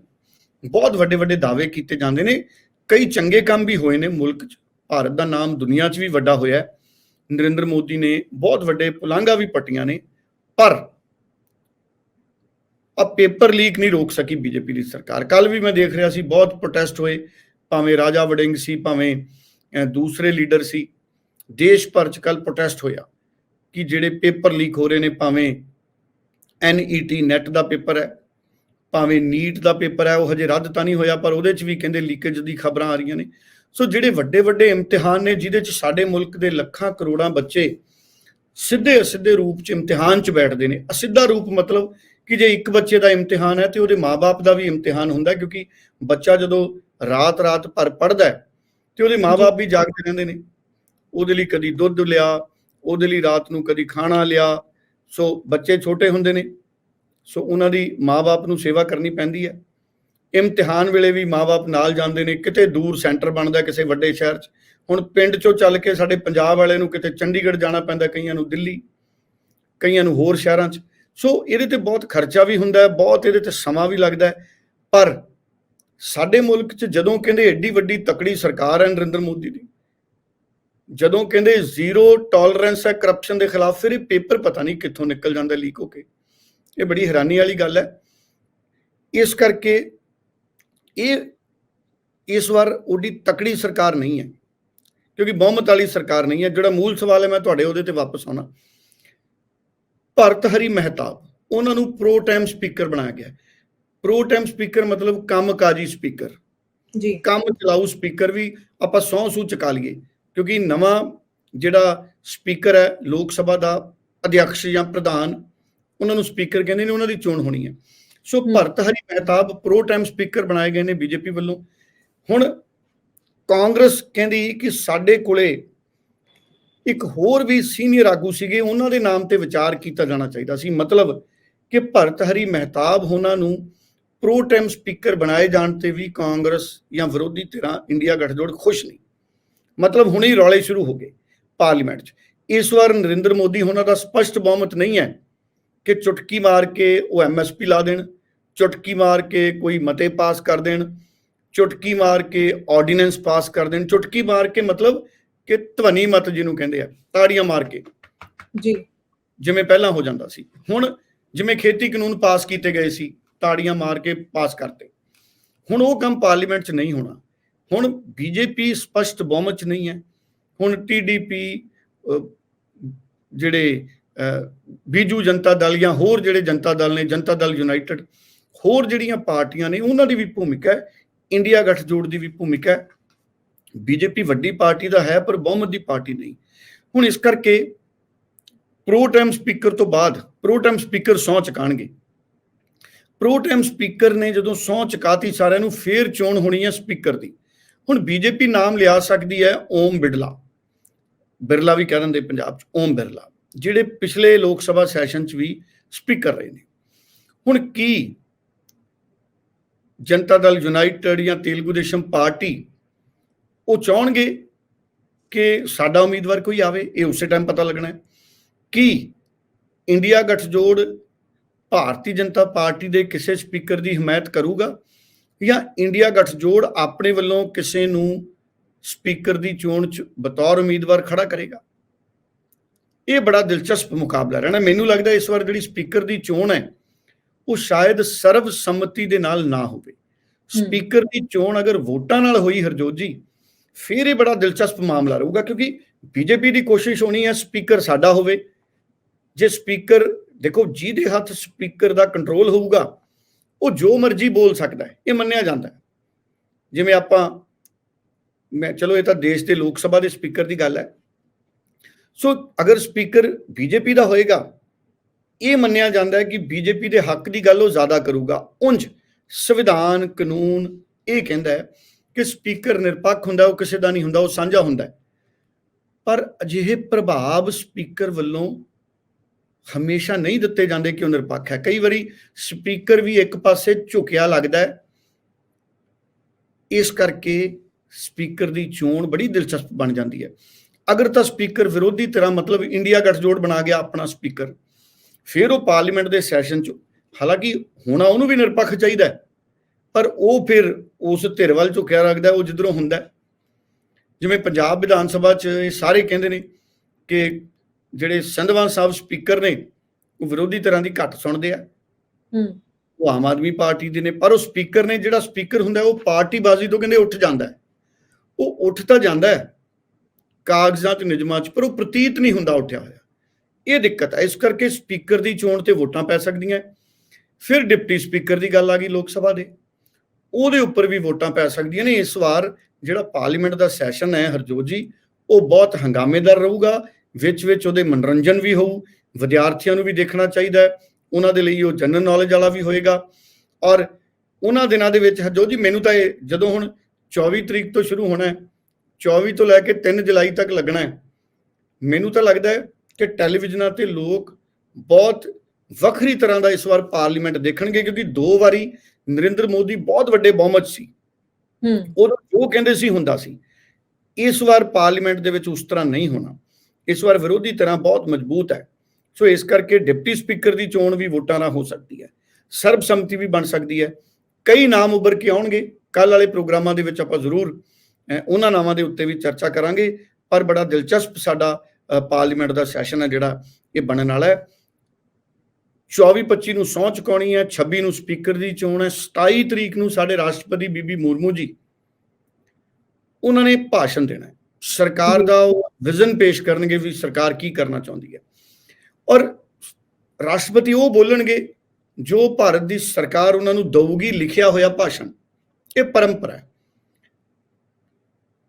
ਬਹੁਤ ਵੱਡੇ ਵੱਡੇ ਦਾਅਵੇ ਕੀਤੇ ਜਾਂਦੇ ਨੇ। ਕਈ ਚੰਗੇ ਕੰਮ ਵੀ ਹੋਏ ਨੇ ਮੁਲਕ 'ਚ। ਭਾਰਤ ਦਾ ਨਾਮ ਦੁਨੀਆ 'ਚ ਵੀ ਵੱਡਾ ਹੋਇਆ ਨਰਿੰਦਰ ਮੋਦੀ ਨੇ ਬਹੁਤ ਵੱਡੇ ਪੁਲਾਂਘਾਂ ਵੀ ਪੱਟੀਆਂ ਨੇ, ਪਰ ਆ ਪੇਪਰ ਲੀਕ ਨਹੀਂ ਰੋਕ ਸਕੀ ਬੀਜੇਪੀ ਦੀ ਸਰਕਾਰ। ਕੱਲ ਵੀ ਮੈਂ ਦੇਖ ਰਿਹਾ ਸੀ, ਬਹੁਤ ਪ੍ਰੋਟੈਸਟ ਹੋਏ। ਭਾਵੇਂ ਰਾਜਾ ਵੜਿੰਗ ਸੀ, ਭਾਵੇਂ ਦੂਸਰੇ ਲੀਡਰ ਸੀ। ਦੇਸ਼ ਭਰ ਚ ਕੱਲ ਪ੍ਰੋਟੈਸਟ ਹੋਇਆ ਕਿ ਜਿਹੜੇ ਪੇਪਰ ਲੀਕ ਹੋ ਰਹੇ ਨੇ, ਭਾਵੇਂ ਐਨਈਟੀ ਨੈਟ ਦਾ ਪੇਪਰ ਹੈ ਭਾਵੇਂ ਨੀਟ ਦਾ ਪੇਪਰ ਹੈ, ਉਹ ਹਜੇ ਰੱਦ ਤਾਂ ਨਹੀਂ ਹੋਇਆ, ਪਰ ਉਹਦੇ ਚ ਵੀ ਕਹਿੰਦੇ ਲੀਕੇਜ ਦੀ ਖਬਰਾਂ ਆ ਰਹੀਆਂ ਨੇ। ਸੋ ਜਿਹੜੇ ਵੱਡੇ ਵੱਡੇ ਇਮਤਿਹਾਨ ਨੇ, ਜਿਹਦੇ ਚ ਸਾਡੇ ਮੁਲਕ ਦੇ ਲੱਖਾਂ ਕਰੋੜਾਂ ਬੱਚੇ ਸਿੱਧੇ ਅਸਿੱਧੇ ਰੂਪ ਚ ਇਮਤਿਹਾਨ ਚ ਬੈਠਦੇ ਨੇ। ਅਸਿੱਧਾ ਰੂਪ ਮਤਲਬ ਕਿ ਜੇ ਇੱਕ ਬੱਚੇ ਦਾ ਇਮਤਿਹਾਨ ਹੈ ਤੇ ਉਹਦੇ ਮਾਪੇ ਦਾ ਵੀ ਇਮਤਿਹਾਨ ਹੁੰਦਾ, ਕਿਉਂਕਿ ਬੱਚਾ ਜਦੋਂ ਰਾਤ ਰਾਤ ਭਰ ਪੜਦਾ ਹੈ, ਤੇ ਉਹਦੇ ਮਾਪੇ ਵੀ ਜਾਗਦੇ ਰਹਿੰਦੇ ਨੇ। ਉਹਦੇ ਲਈ ਕਦੀ ਦੁੱਧ ਲਿਆ, ਉਹਦੇ ਲਈ ਰਾਤ ਨੂੰ ਕਦੀ ਖਾਣਾ ਲਿਆ। ਸੋ ਬੱਚੇ ਛੋਟੇ ਹੁੰਦੇ ਨੇ। ਸੋ ਉਹਨਾਂ ਦੀ ਮਾਪੇ ਨੂੰ ਸੇਵਾ ਕਰਨੀ ਪੈਂਦੀ ਹੈ। ਇਮਤਿਹਾਨ ਵੇਲੇ ਵੀ ਮਾਪੇ ਨਾਲ ਜਾਂਦੇ ਨੇ, ਕਿਤੇ ਦੂਰ ਸੈਂਟਰ ਬਣਦਾ, ਕਿਸੇ ਵੱਡੇ ਸ਼ਹਿਰ 'ਚ। ਹੁਣ ਪਿੰਡ 'ਚੋਂ ਚੱਲ ਕੇ ਸਾਡੇ ਪੰਜਾਬ ਵਾਲੇ ਨੂੰ ਕਿਤੇ ਚੰਡੀਗੜ੍ਹ ਜਾਣਾ ਪੈਂਦਾ, ਕਈਆਂ ਨੂੰ ਦਿੱਲੀ, ਕਈਆਂ ਨੂੰ ਹੋਰ ਸ਼ਹਿਰਾਂ 'ਚ। ਸੋ ਇਹਦੇ ਤੇ ਬਹੁਤ ਖਰਚਾ ਵੀ ਹੁੰਦਾ ਹੈ ਬਹੁਤ ਇਹਦੇ ਤੇ ਸਮਾਂ ਵੀ ਲੱਗਦਾ ਹੈ। ਪਰ ਸਾਡੇ ਮੁਲਕ 'ਚ ਜਦੋਂ ਕਹਿੰਦੇ ਐਡੀ ਵੱਡੀ ਤਕੜੀ ਸਰਕਾਰ ਹੈ ਨਰਿੰਦਰ ਮੋਦੀ ਦੀ, ਜਦੋਂ ਕਹਿੰਦੇ ਜ਼ੀਰੋ ਟੋਲਰੈਂਸ ਹੈ ਕਰਪਸ਼ਨ ਦੇ ਖਿਲਾਫ, ਫਿਰ ਇਹ ਪੇਪਰ ਪਤਾ ਨਹੀਂ ਕਿੱਥੋਂ ਨਿਕਲ ਜਾਂਦਾ ਲੀਕ ਹੋ ਕੇ। ਇਹ ਬੜੀ ਹੈਰਾਨੀ ਵਾਲੀ ਗੱਲ ਹੈ। ਇਸ ਕਰਕੇ ਇਹ ਇਸ ਵਾਰ ਉਹਦੀ ਤਕੜੀ ਸਰਕਾਰ ਨਹੀਂ ਹੈ ਕਿਉਂਕਿ ਬਹੁਮਤ ਵਾਲੀ ਸਰਕਾਰ ਨਹੀਂ ਹੈ। ਜਿਹੜਾ ਮੂਲ ਸਵਾਲ ਹੈ ਮੈਂ ਤੁਹਾਡੇ ਉਹਦੇ ਤੇ ਵਾਪਸ ਆਉਣਾ। ਭਰਤ ਹਰੀ ਮਹਿਤਾਬ ਉਹਨਾਂ ਨੂੰ ਪ੍ਰੋ ਟਾਈਮ ਸਪੀਕਰ ਬਣਾਇਆ ਗਿਆ। ਪ੍ਰੋ ਟਾਈਮ ਸਪੀਕਰ ਮਤਲਬ ਕੰਮਕਾਜੀ ਸਪੀਕਰ ਜੀ। ਕੰਮ ਚਲਾਊ ਸਪੀਕਰ ਵੀ ਆਪਾਂ ਸੌ ਸੂ ਚਕਾ ਲਈਏ ਕਿਉਂਕਿ ਨਵਾਂ ਜਿਹੜਾ ਸਪੀਕਰ ਹੈ ਲੋਕ ਸਭਾ ਦਾ ਅਧਿਆਕਸ਼ ਜਾਂ ਪ੍ਰਧਾਨ ਉਹਨਾਂ ਨੂੰ ਸਪੀਕਰ ਕਹਿੰਦੇ ਨੇ ਉਹਨਾਂ ਦੀ ਚੋਣ ਹੋਣੀ ਹੈ। So. Bhartruhari Mahtab pro tem speaker ਬਣਾਏ ਗਏ ਨੇ ਬੀਜੇਪੀ ਵੱਲੋਂ। ਹੁਣ ਕਾਂਗਰਸ ਕਹਿੰਦੀ ਕਿ ਸਾਡੇ ਕੋਲੇ ਇੱਕ ਹੋਰ ਵੀ ਸੀਨੀਅਰ ਆਗੂ ਸੀਗੇ ਉਹਨਾਂ ਦੇ ਨਾਮ ਤੇ ਵਿਚਾਰ ਕੀਤਾ ਜਾਣਾ ਚਾਹੀਦਾ ਸੀ। ਮਤਲਬ ਕਿ ਭਰਤ ਹਰੀ ਮਹਿਤਾਬ ਉਹਨਾਂ ਨੂੰ ਪ੍ਰੋ ਟਾਈਮ ਸਪੀਕਰ ਬਣਾਏ ਜਾਣ ਤੇ ਵੀ ਕਾਂਗਰਸ ਜਾਂ ਵਿਰੋਧੀ ਧਿਰਾਂ ਇੰਡੀਆ ਗੱਠਜੋੜ ਖੁਸ਼ ਨਹੀਂ। ਮਤਲਬ ਹੁਣੇ ਹੀ ਰੌਲੇ ਸ਼ੁਰੂ ਹੋ ਗਏ ਪਾਰਲੀਮੈਂਟ 'ਚ। ਇਸ ਵਾਰ ਨਰਿੰਦਰ ਮੋਦੀ ਉਹਨਾਂ ਦਾ ਸਪਸ਼ਟ ਬਹੁਮਤ ਨਹੀਂ ਹੈ। ਕਿ ਚੁਟਕੀ ਮਾਰ ਕੇ ਉਹ ਐਮਐਸਪੀ ਲਾ ਦੇਣ ਚੁਟਕੀ ਮਾਰ ਕੇ ਕੋਈ ਮਤੇ ਪਾਸ ਕਰ ਦੇਣ ਚੁਟਕੀ ਮਾਰ ਕੇ ਆਰਡੀਨੈਂਸ ਪਾਸ ਕਰ ਦੇਣ। ਚੁਟਕੀ ਮਾਰ ਕੇ ਮਤਲਬ ਕਿ ਧਵਨੀ ਮਤ ਜਿਹਨੂੰ ਕਹਿੰਦੇ ਆ ਤਾੜੀਆਂ ਮਾਰ ਕੇ। ਜੀ। ਜਿਵੇਂ ਪਹਿਲਾਂ ਹੋ ਜਾਂਦਾ ਸੀ। ਹੁਣ ਜਿਵੇਂ ਖੇਤੀ ਕਾਨੂੰਨ ਪਾਸ ਕੀਤੇ ਗਏ ਸੀ ਤਾੜੀਆਂ ਮਾਰ ਕੇ ਪਾਸ ਕਰਤੇ। ਹੁਣ ਉਹ ਕੰਮ ਪਾਰਲੀਮੈਂਟ 'ਚ ਨਹੀਂ ਹੋਣਾ। ਹੁਣ ਬੀਜੇਪੀ ਸਪਸ਼ਟ ਬਹੁਮਤ 'ਚ ਨਹੀਂ ਹੈ। ਹੁਣ ਟੀਡੀਪੀ ਜਿਹੜੇ ਬੀਜੂ ਜਨਤਾ ਦਲ ਜਾਂ ਹੋਰ ਜਿਹੜੇ ਜਨਤਾ ਦਲ ਨੇ, ਜਨਤਾ ਦਲ ਯੂਨਾਈਟਿਡ, ਹੋਰ ਜਿਹੜੀਆਂ ਪਾਰਟੀਆਂ ਨੇ, ਉਹਨਾਂ ਦੀ ਵੀ ਭੂਮਿਕਾ ਹੈ, ਇੰਡੀਆ ਗੱਠਜੋੜ ਦੀ ਵੀ ਭੂਮਿਕਾ ਹੈ। ਬੀਜੇਪੀ ਵੱਡੀ ਪਾਰਟੀ ਦਾ ਹੈ, ਪਰ ਬਹੁਮਤ ਦੀ ਪਾਰਟੀ ਨਹੀਂ। ਹੁਣ ਇਸ ਕਰਕੇ ਪ੍ਰੋ ਟਾਈਮ ਸਪੀਕਰ ਤੋਂ ਬਾਅਦ ਪ੍ਰੋ ਟਾਈਮ ਸਪੀਕਰ ਸਹੁੰ ਚੁਕਾਣਗੇ। ਪ੍ਰੋ ਟਾਈਮ ਸਪੀਕਰ ਨੇ ਜਦੋਂ ਸਹੁੰ ਚੁਕਾਤੀ, ਸਾਰਿਆਂ ਨੂੰ ਫੇਰ ਚੋਣ ਹੋਣੀ ਹੈ ਸਪੀਕਰ ਦੀ। ਹੁਣ ਬੀਜੇਪੀ ਨਾਮ ਲਿਆ ਸਕਦੀ ਹੈ ਓਮ ਬਿਰਲਾ। ਬਿਰਲਾ ਵੀ ਕਹਿ ਦਿੰਦੇ ਪੰਜਾਬ 'ਚ, ਓਮ ਬਿਰਲਾ। ਜਿਹੜੇ ਪਿਛਲੇ ਲੋਕ ਸਭਾ ਸੈਸ਼ਨ 'ਚ ਵੀ ਸਪੀਕਰ ਰਹੇ ਨੇ। ਹੁਣ ਕੀ ਜਨਤਾ ਦਲ, ਯੂਨਾਈਟਿਡ ਜਾਂ ਤੇਲਗੂ ਦੇਸ਼ਮ ਪਾਰਟੀ ਉਹ ਚਾਹਣਗੇ ਕਿ ਸਾਡਾ ਉਮੀਦਵਾਰ ਕੋਈ ਆਵੇ? ਇਹ ਉਸੇ ਟਾਈਮ ਪਤਾ ਲੱਗਣਾ ਹੈ। ਕਿ ਇੰਡੀਆ ਗੱਠਜੋੜ ਭਾਰਤੀ ਜਨਤਾ ਪਾਰਟੀ ਦੇ ਕਿਸੇ ਸਪੀਕਰ ਦੀ ਹਮਾਇਤ ਕਰੂਗਾ ਜਾਂ ਇੰਡੀਆ ਗੱਠਜੋੜ ਆਪਣੇ ਵੱਲੋਂ ਕਿਸੇ ਨੂੰ ਸਪੀਕਰ ਦੀ ਚੋਣ ਚ ਬਤੌਰ ਉਮੀਦਵਾਰ ਖੜਾ ਕਰੇਗਾ? ਇਹ ਬੜਾ ਦਿਲਚਸਪ ਮੁਕਾਬਲਾ ਰਹਿਣਾ। ਮੈਨੂੰ ਲੱਗਦਾ ਇਸ ਵਾਰ ਜਿਹੜੀ ਸਪੀਕਰ ਦੀ ਚੋਣ ਹੈ ਉਹ ਸ਼ਾਇਦ ਸਰਵ ਸੰਮਤੀ ਦੇ ਨਾਲ ਨਾ ਹੋਵੇ। ਸਪੀਕਰ ਦੀ ਚੋਣ ਅਗਰ ਵੋਟਾਂ ਨਾਲ ਹੋਈ ਹਰਜੋਤ ਜੀ ਫਿਰ ਇਹ ਬੜਾ ਦਿਲਚਸਪ ਮਾਮਲਾ ਰਹੂਗਾ ਕਿਉਂਕਿ ਬੀਜੇਪੀ ਦੀ ਕੋਸ਼ਿਸ਼ ਹੋਣੀ ਹੈ ਸਪੀਕਰ ਸਾਡਾ ਹੋਵੇ। ਜੇ ਸਪੀਕਰ ਦੇਖੋ ਜਿਹਦੇ ਹੱਥ ਸਪੀਕਰ ਦਾ ਕੰਟਰੋਲ ਹੋਊਗਾ ਉਹ ਜੋ ਮਰਜ਼ੀ ਬੋਲ ਸਕਦਾ ਹੈ ਇਹ ਮੰਨਿਆ ਜਾਂਦਾ ਹੈ। ਜਿਵੇਂ ਆਪਾਂ ਮੈਂ ਚਲੋ ਇਹ ਤਾਂ ਦੇਸ਼ ਦੇ ਲੋਕ ਸਭਾ ਦੇ ਸਪੀਕਰ ਦੀ ਗੱਲ ਹੈ ਸੋ ਅਗਰ ਸਪੀਕਰ ਬੀਜੇਪੀ ਦਾ ਹੋਏਗਾ, ਇਹ ਮੰਨਿਆ ਜਾਂਦਾ ਹੈ ਕਿ ਬੀਜੇਪੀ ਦੇ ਹੱਕ ਦੀ ਗੱਲ ਉਹ ਜ਼ਿਆਦਾ ਕਰੂਗਾ। ਉਂਝ ਸੰਵਿਧਾਨ, ਕਾਨੂੰਨ, ਇਹ ਕਹਿੰਦਾ ਹੈ ਕਿ ਸਪੀਕਰ ਨਿਰਪੱਖ ਹੁੰਦਾ, ਉਹ ਕਿਸੇ ਦਾ ਨਹੀਂ ਹੁੰਦਾ, ਉਹ ਸਾਂਝਾ ਹੁੰਦਾ ਹੈ। ਪਰ ਅਜਿਹੇ ਪ੍ਰਭਾਵ ਸਪੀਕਰ ਵੱਲੋਂ ਹਮੇਸ਼ਾ ਨਹੀਂ ਦਿੱਤੇ ਜਾਂਦੇ ਕਿ ਉਹ ਨਿਰਪੱਖ ਹੈ। ਕਈ ਵਾਰੀ ਸਪੀਕਰ ਵੀ ਇੱਕ ਪਾਸੇ ਝੁਕਿਆ ਲੱਗਦਾ ਹੈ। ਇਸ ਕਰਕੇ ਸਪੀਕਰ ਦੀ ਚੋਣ ਬੜੀ ਦਿਲਚਸਪ ਬਣ ਜਾਂਦੀ ਹੈ। ਅਗਰ ਤਾਂ ਸਪੀਕਰ ਵਿਰੋਧੀ ਤਰ੍ਹਾਂ ਮਤਲਬ ਇੰਡੀਆ ਗੱਠਜੋੜ ਬਣਾ ਗਿਆ ਆਪਣਾ ਸਪੀਕਰ ਫਿਰ ਉਹ ਪਾਰਲੀਮੈਂਟ ਦੇ ਸੈਸ਼ਨ ਚ ਹਾਲਾਂਕਿ ਹੋਣਾ ਉਹਨੂੰ ਵੀ ਨਿਰਪੱਖ ਚਾਹੀਦਾ ਪਰ ਉਹ ਫਿਰ ਉਸ ਧਿਰ ਵੱਲ ਝੁਕਿਆ ਰੱਖਦਾ ਉਹ ਜਿੱਧਰੋਂ ਹੁੰਦਾ। ਜਿਵੇਂ ਪੰਜਾਬ ਵਿਧਾਨ ਸਭਾ ਚ ਇਹ ਸਾਰੇ ਕਹਿੰਦੇ ਨੇ ਕਿ ਜਿਹੜੇ ਸੰਧਵਾਨ ਸਾਹਿਬ ਸਪੀਕਰ ਨੇ ਉਹ ਵਿਰੋਧੀ ਤਰ੍ਹਾਂ ਦੀ ਘੱਟ ਸੁਣਦੇ ਆ। ਹੂੰ। ਉਹ ਆਮ ਆਦਮੀ ਪਾਰਟੀ ਦੇ ਨੇ ਪਰ ਉਹ ਸਪੀਕਰ ਨੇ ਜਿਹੜਾ ਸਪੀਕਰ ਹੁੰਦਾ ਉਹ ਪਾਰਟੀਬਾਜ਼ੀ ਤੋਂ ਕਹਿੰਦੇ ਉੱਠ ਜਾਂਦਾ ਉਹ ਉੱਠ ਤਾਂ ਜਾਂਦਾ ਹੈ ਕਾਗਜ਼ਾਂ ਤੇ ਨਿਯਮਾਂ 'ਚ, ਪਰ ਉਹ ਪ੍ਰਤੀਤ ਨਹੀਂ ਹੁੰਦਾ ਉੱਠਿਆ ਹੋਇਆ। ਇਹ ਦਿੱਕਤ ਹੈ। ਇਸ ਕਰਕੇ ਸਪੀਕਰ ਦੀ ਚੋਣ ਤੇ ਵੋਟਾਂ ਪੈ ਸਕਦੀਆਂ ਫਿਰ ਡਿਪਟੀ ਸਪੀਕਰ ਦੀ ਗੱਲ ਆ ਗਈ ਲੋਕ ਸਭਾ ਦੇ। ਉਹਦੇ ਉੱਪਰ ਵੀ ਵੋਟਾਂ ਪੈ ਸਕਦੀਆਂ ਨੇ। ਇਸ ਵਾਰ ਜਿਹੜਾ ਪਾਰਲੀਮੈਂਟ ਦਾ ਸੈਸ਼ਨ ਹੈ, ਹਰਜੋਤ ਜੀ, ਉਹ ਬਹੁਤ ਹੰਗਾਮੇਦਾਰ ਰਹੂਗਾ। ਵਿੱਚ ਵਿੱਚ ਉਹਦੇ ਮਨੋਰੰਜਨ ਵੀ ਹੋਊ। ਵਿਦਿਆਰਥੀਆਂ ਨੂੰ ਵੀ ਦੇਖਣਾ ਚਾਹੀਦਾ ਹੈ। ਉਹਨਾਂ ਦੇ ਲਈ ਉਹ ਜਨਰਲ ਨੌਲੇਜ ਵਾਲਾ ਵੀ ਹੋਏਗਾ। ਔਰ ਉਹਨਾਂ ਦਿਨਾਂ ਦੇ ਵਿੱਚ, ਹਰਜੋਤ ਜੀ, ਮੈਨੂੰ ਤਾਂ ਇਹ ਜਦੋਂ ਹੁਣ 24 ਤਰੀਕ ਤੋਂ ਸ਼ੁਰੂ ਹੋਣਾ ਹੈ 24 ਤੋਂ ਲੈ ਕੇ 3 ਜੁਲਾਈ ਤੱਕ ਲੱਗਣਾ ਹੈ। ਮੈਨੂੰ ਤਾਂ ਲੱਗਦਾ ਹੈ ਕਿ ਟੈਲੀਵਿਜ਼ਨਾਂ ਤੇ ਲੋਕ ਬਹੁਤ ਵੱਖਰੀ ਤਰ੍ਹਾਂ ਦਾ ਇਸ ਵਾਰ ਪਾਰਲੀਮੈਂਟ ਦੇਖਣਗੇ ਕਿਉਂਕਿ ਦੋ ਵਾਰੀ ਨਰਿੰਦਰ ਮੋਦੀ ਬਹੁਤ ਵੱਡੇ ਬਹੁਮਤ ਸੀ। ਹੂੰ। ਉਹ ਜੋ ਕਹਿੰਦੇ ਸੀ ਹੁੰਦਾ ਸੀ। ਇਸ ਵਾਰ ਪਾਰਲੀਮੈਂਟ ਦੇ ਵਿੱਚ ਉਸ ਤਰ੍ਹਾਂ ਨਹੀਂ ਹੋਣਾ। ਇਸ ਵਾਰ ਵਿਰੋਧੀ ਤਰ੍ਹਾਂ ਬਹੁਤ ਮਜ਼ਬੂਤ ਹੈ। ਸੋ ਇਸ ਕਰਕੇ ਡਿਪਟੀ ਸਪੀਕਰ ਦੀ ਚੋਣ ਵੀ ਵੋਟਾਂ ਨਾਲ ਹੋ ਸਕਦੀ ਹੈ। ਸਰਬਸੰਮਤੀ ਵੀ ਬਣ ਸਕਦੀ ਹੈ। ਕਈ ਨਾਮ ਉੱਭਰ ਕੇ ਆਉਣਗੇ। ਕੱਲ ਵਾਲੇ ਪ੍ਰੋਗਰਾਮਾਂ ਦੇ ਵਿੱਚ ਆਪਾਂ ਜ਼ਰੂਰ ਉਹਨਾਂ ਨਾਵਾਂ ਦੇ ਉੱਤੇ ਵੀ ਚਰਚਾ ਕਰਾਂਗੇ, ਪਰ ਬੜਾ ਦਿਲਚਸਪ ਸਾਡਾ ਪਾਰਲੀਮੈਂਟ ਦਾ ਸੈਸ਼ਨ ਹੈ ਜਿਹੜਾ ਇਹ ਬਣਨ ਵਾਲਾ ਹੈ। 24 25 ਨੂੰ ਸਹੁੰ ਚੁਕਾਉਣੀ ਹੈ 26 ਨੂੰ ਸਪੀਕਰ ਦੀ ਚੋਣ ਹੈ 27 ਤਰੀਕ ਨੂੰ ਸਾਡੇ ਰਾਸ਼ਟਰਪਤੀ ਬੀਬੀ ਮੁਰਮੂ ਜੀ, ਉਹਨਾਂ ਨੇ ਭਾਸ਼ਣ ਦੇਣਾ ਹੈ। ਸਰਕਾਰ ਦਾ ਉਹ ਵਿਜ਼ਨ ਪੇਸ਼ ਕਰਨਗੇ ਵੀ ਸਰਕਾਰ ਕੀ ਕਰਨਾ ਚਾਹੁੰਦੀ ਹੈ। ਔਰ ਰਾਸ਼ਟਰਪਤੀ ਉਹ ਬੋਲਣਗੇ, ਜੋ ਭਾਰਤ ਦੀ ਸਰਕਾਰ ਉਹਨਾਂ ਨੂੰ ਦਊਗੀ ਲਿਖਿਆ ਹੋਇਆ ਭਾਸ਼ਣ, ਇਹ ਪਰੰਪਰਾ ਹੈ।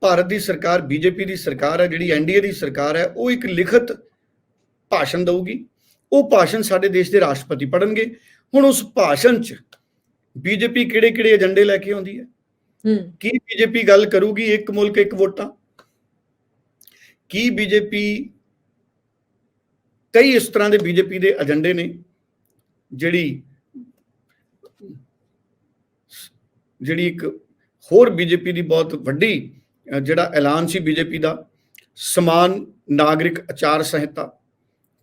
ਭਾਰਤ ਦੀ ਸਰਕਾਰ ਬੀਜੇਪੀ ਦੀ ਸਰਕਾਰ ਹੈ ਜਿਹੜੀ ਐਨਡੀਏ ਦੀ ਸਰਕਾਰ ਹੈ ਉਹ ਇੱਕ ਲਿਖਤ ਭਾਸ਼ਣ ਦਊਗੀ। ਉਹ ਭਾਸ਼ਣ ਸਾਡੇ ਦੇਸ਼ ਦੇ ਰਾਸ਼ਟਰਪਤੀ ਪੜਨਗੇ ਹੁਣ ਉਸ ਭਾਸ਼ਣ 'ਚ ਬੀਜੇਪੀ ਕਿਹੜੇ-ਕਿਹੜੇ ਏਜੰਡੇ ਲੈ ਕੇ ਆਉਂਦੀ ਹੈ? ਹੂੰ। ਕੀ ਬੀਜੇਪੀ ਗੱਲ ਕਰੂਗੀ ਇੱਕ ਮੁਲਕ ਇੱਕ ਵੋਟਾਂ? ਕੀ ਬੀਜੇਪੀ ਕਈ ਇਸ ਤਰ੍ਹਾਂ ਦੇ ਬੀਜੇਪੀ ਦੇ ਏਜੰਡੇ ਨੇ ਜਿਹੜੀ ਜਿਹੜੀ ਇੱਕ ਹੋਰ ਬੀਜੇਪੀ ਦੀ ਬਹੁਤ ਵੱਡੀ ਜਿਹੜਾ ਐਲਾਨ ਸੀ ਬੀਜੇਪੀ ਦਾ, ਸਮਾਨ ਨਾਗਰਿਕ ਆਚਾਰ ਸੰਹਿਤਾ,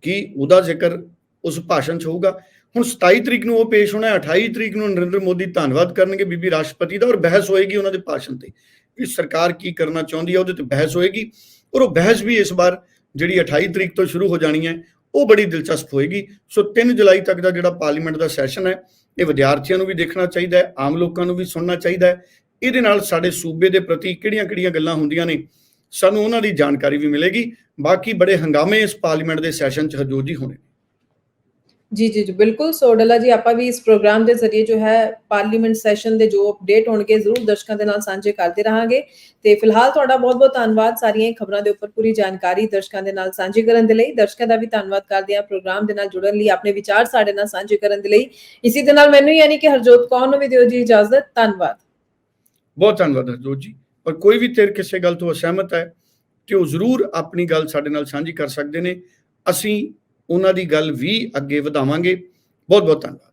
ਕੀ ਉਹਦਾ ਜ਼ਿਕਰ ਉਸ ਭਾਸ਼ਣ 'ਚ ਹੋਊਗਾ? ਹੁਣ 27 ਤਰੀਕ ਨੂੰ ਉਹ ਪੇਸ਼ ਹੋਣਾ ਹੈ 28 ਤਰੀਕ ਨੂੰ ਨਰਿੰਦਰ ਮੋਦੀ ਧੰਨਵਾਦ ਕਰਨਗੇ ਬੀਬੀ ਰਾਸ਼ਟਰਪਤੀ ਦਾ, ਔਰ ਬਹਿਸ ਹੋਏਗੀ ਉਹਨਾਂ ਦੇ ਭਾਸ਼ਣ ਤੇ ਵੀ ਸਰਕਾਰ ਕੀ ਕਰਨਾ ਚਾਹੁੰਦੀ ਹੈ, ਉਹਦੇ ਤੇ ਬਹਿਸ ਹੋਏਗੀ, ਔਰ ਉਹ ਬਹਿਸ ਵੀ ਇਸ ਵਾਰ ਜਿਹੜੀ 28 ਤਰੀਕ ਤੋਂ ਸ਼ੁਰੂ ਹੋ ਜਾਣੀ ਹੈ, ਉਹ ਬੜੀ ਦਿਲਚਸਪ ਹੋਏਗੀ। ਸੋ 3 ਜੁਲਾਈ ਤੱਕ ਦਾ ਜਿਹੜਾ ਪਾਰਲੀਮੈਂਟ ਦਾ ਸੈਸ਼ਨ ਹੈ, ਇਹ ਵਿਦਿਆਰਥੀਆਂ ਨੂੰ ਵੀ ਦੇਖਣਾ ਚਾਹੀਦਾ ਹੈ, ਆਮ ਲੋਕਾਂ ਨੂੰ ਵੀ ਸੁਣਨਾ ਚਾਹੀਦਾ ਹੈ ਇਹਦੇ ਨਾਲ ਸਾਡੇ ਸੂਬੇ ਦੇ ਪ੍ਰਤੀ ਕਿਹੜੀਆਂ-ਕਿਹੜੀਆਂ ਗੱਲਾਂ ਹੁੰਦੀਆਂ ਨੇ, ਸਾਨੂੰ ਉਹਨਾਂ ਦੀ ਜਾਣਕਾਰੀ ਵੀ ਮਿਲੇਗੀ। ਬਾਕੀ ਬੜੇ ਹੰਗਾਮੇ ਇਸ ਪਾਰਲੀਮੈਂਟ ਦੇ ਸੈਸ਼ਨ 'ਚ ਹਜੂਰ ਜੀ ਹੋਣੇ ਜੀ ਜੀ ਜੀ, ਬਿਲਕੁਲ ਸੋ ਡੱਲਾ ਜੀ, ਆਪਾਂ ਵੀ ਇਸ ਪ੍ਰੋਗਰਾਮ ਦੇ ਜ਼ਰੀਏ ਜੋ ਹੈ ਪਾਰਲੀਮੈਂਟ ਸੈਸ਼ਨ ਦੇ ਜੋ ਅਪਡੇਟ ਹੋਣਗੇ ਜ਼ਰੂਰ ਦਰਸ਼ਕਾਂ ਦੇ ਨਾਲ ਸਾਂਝੇ ਕਰਦੇ ਰਹਾਂਗੇ। ਤੇ ਫਿਲਹਾਲ ਤੁਹਾਡਾ ਬਹੁਤ-ਬਹੁਤ ਧੰਨਵਾਦ ਸਾਰੀਆਂ ਖਬਰਾਂ ਦੇ ਉੱਪਰ ਪੂਰੀ ਜਾਣਕਾਰੀ ਦਰਸ਼ਕਾਂ ਦੇ ਨਾਲ ਸਾਂਝੀ ਕਰਨ ਦੇ ਲਈ। ਦਰਸ਼ਕਾਂ ਦਾ ਵੀ ਧੰਨਵਾਦ ਕਰਦੇ ਹਾਂ ਪ੍ਰੋਗਰਾਮ ਦੇ ਨਾਲ ਜੁੜਨ ਲਈ, ਆਪਣੇ ਵਿਚਾਰ ਸਾਡੇ ਨਾਲ ਸਾਂਝੇ ਕਰਨ ਦੇ ਲਈ। ਇਸੇ ਦੇ ਨਾਲ ਮੈਨੂੰ ਯਾਨੀ ਕਿ ਹਰਜੋਤ ਕੌਰ ਨੂੰ ਵੀ ਦਿਓ ਜੀ ਇਜਾਜ਼ਤ। ਧੰਨਵਾਦ। ਬਹੁਤ ਧੰਨਵਾਦ ਹਰਜੋਤ ਜੀ। ਪਰ ਕੋਈ ਵੀ ਤੇਰ ਕਿਸੇ ਗੱਲ ਤੋਂ ਅਸਹਿਮਤ ਹੈ ਕਿ ਉਹ ਜ਼ਰੂਰ ਆਪਣੀ ਗੱਲ ਸਾਡੇ ਨਾਲ ਸਾਂਝੀ ਕਰ ਸਕਦੇ ਨੇ। ਅਸੀਂ ਉਹਨਾਂ ਦੀ ਗੱਲ ਵੀ ਅੱਗੇ ਵਧਾਵਾਂਗੇ। ਬਹੁਤ ਬਹੁਤ ਧੰਨਵਾਦ।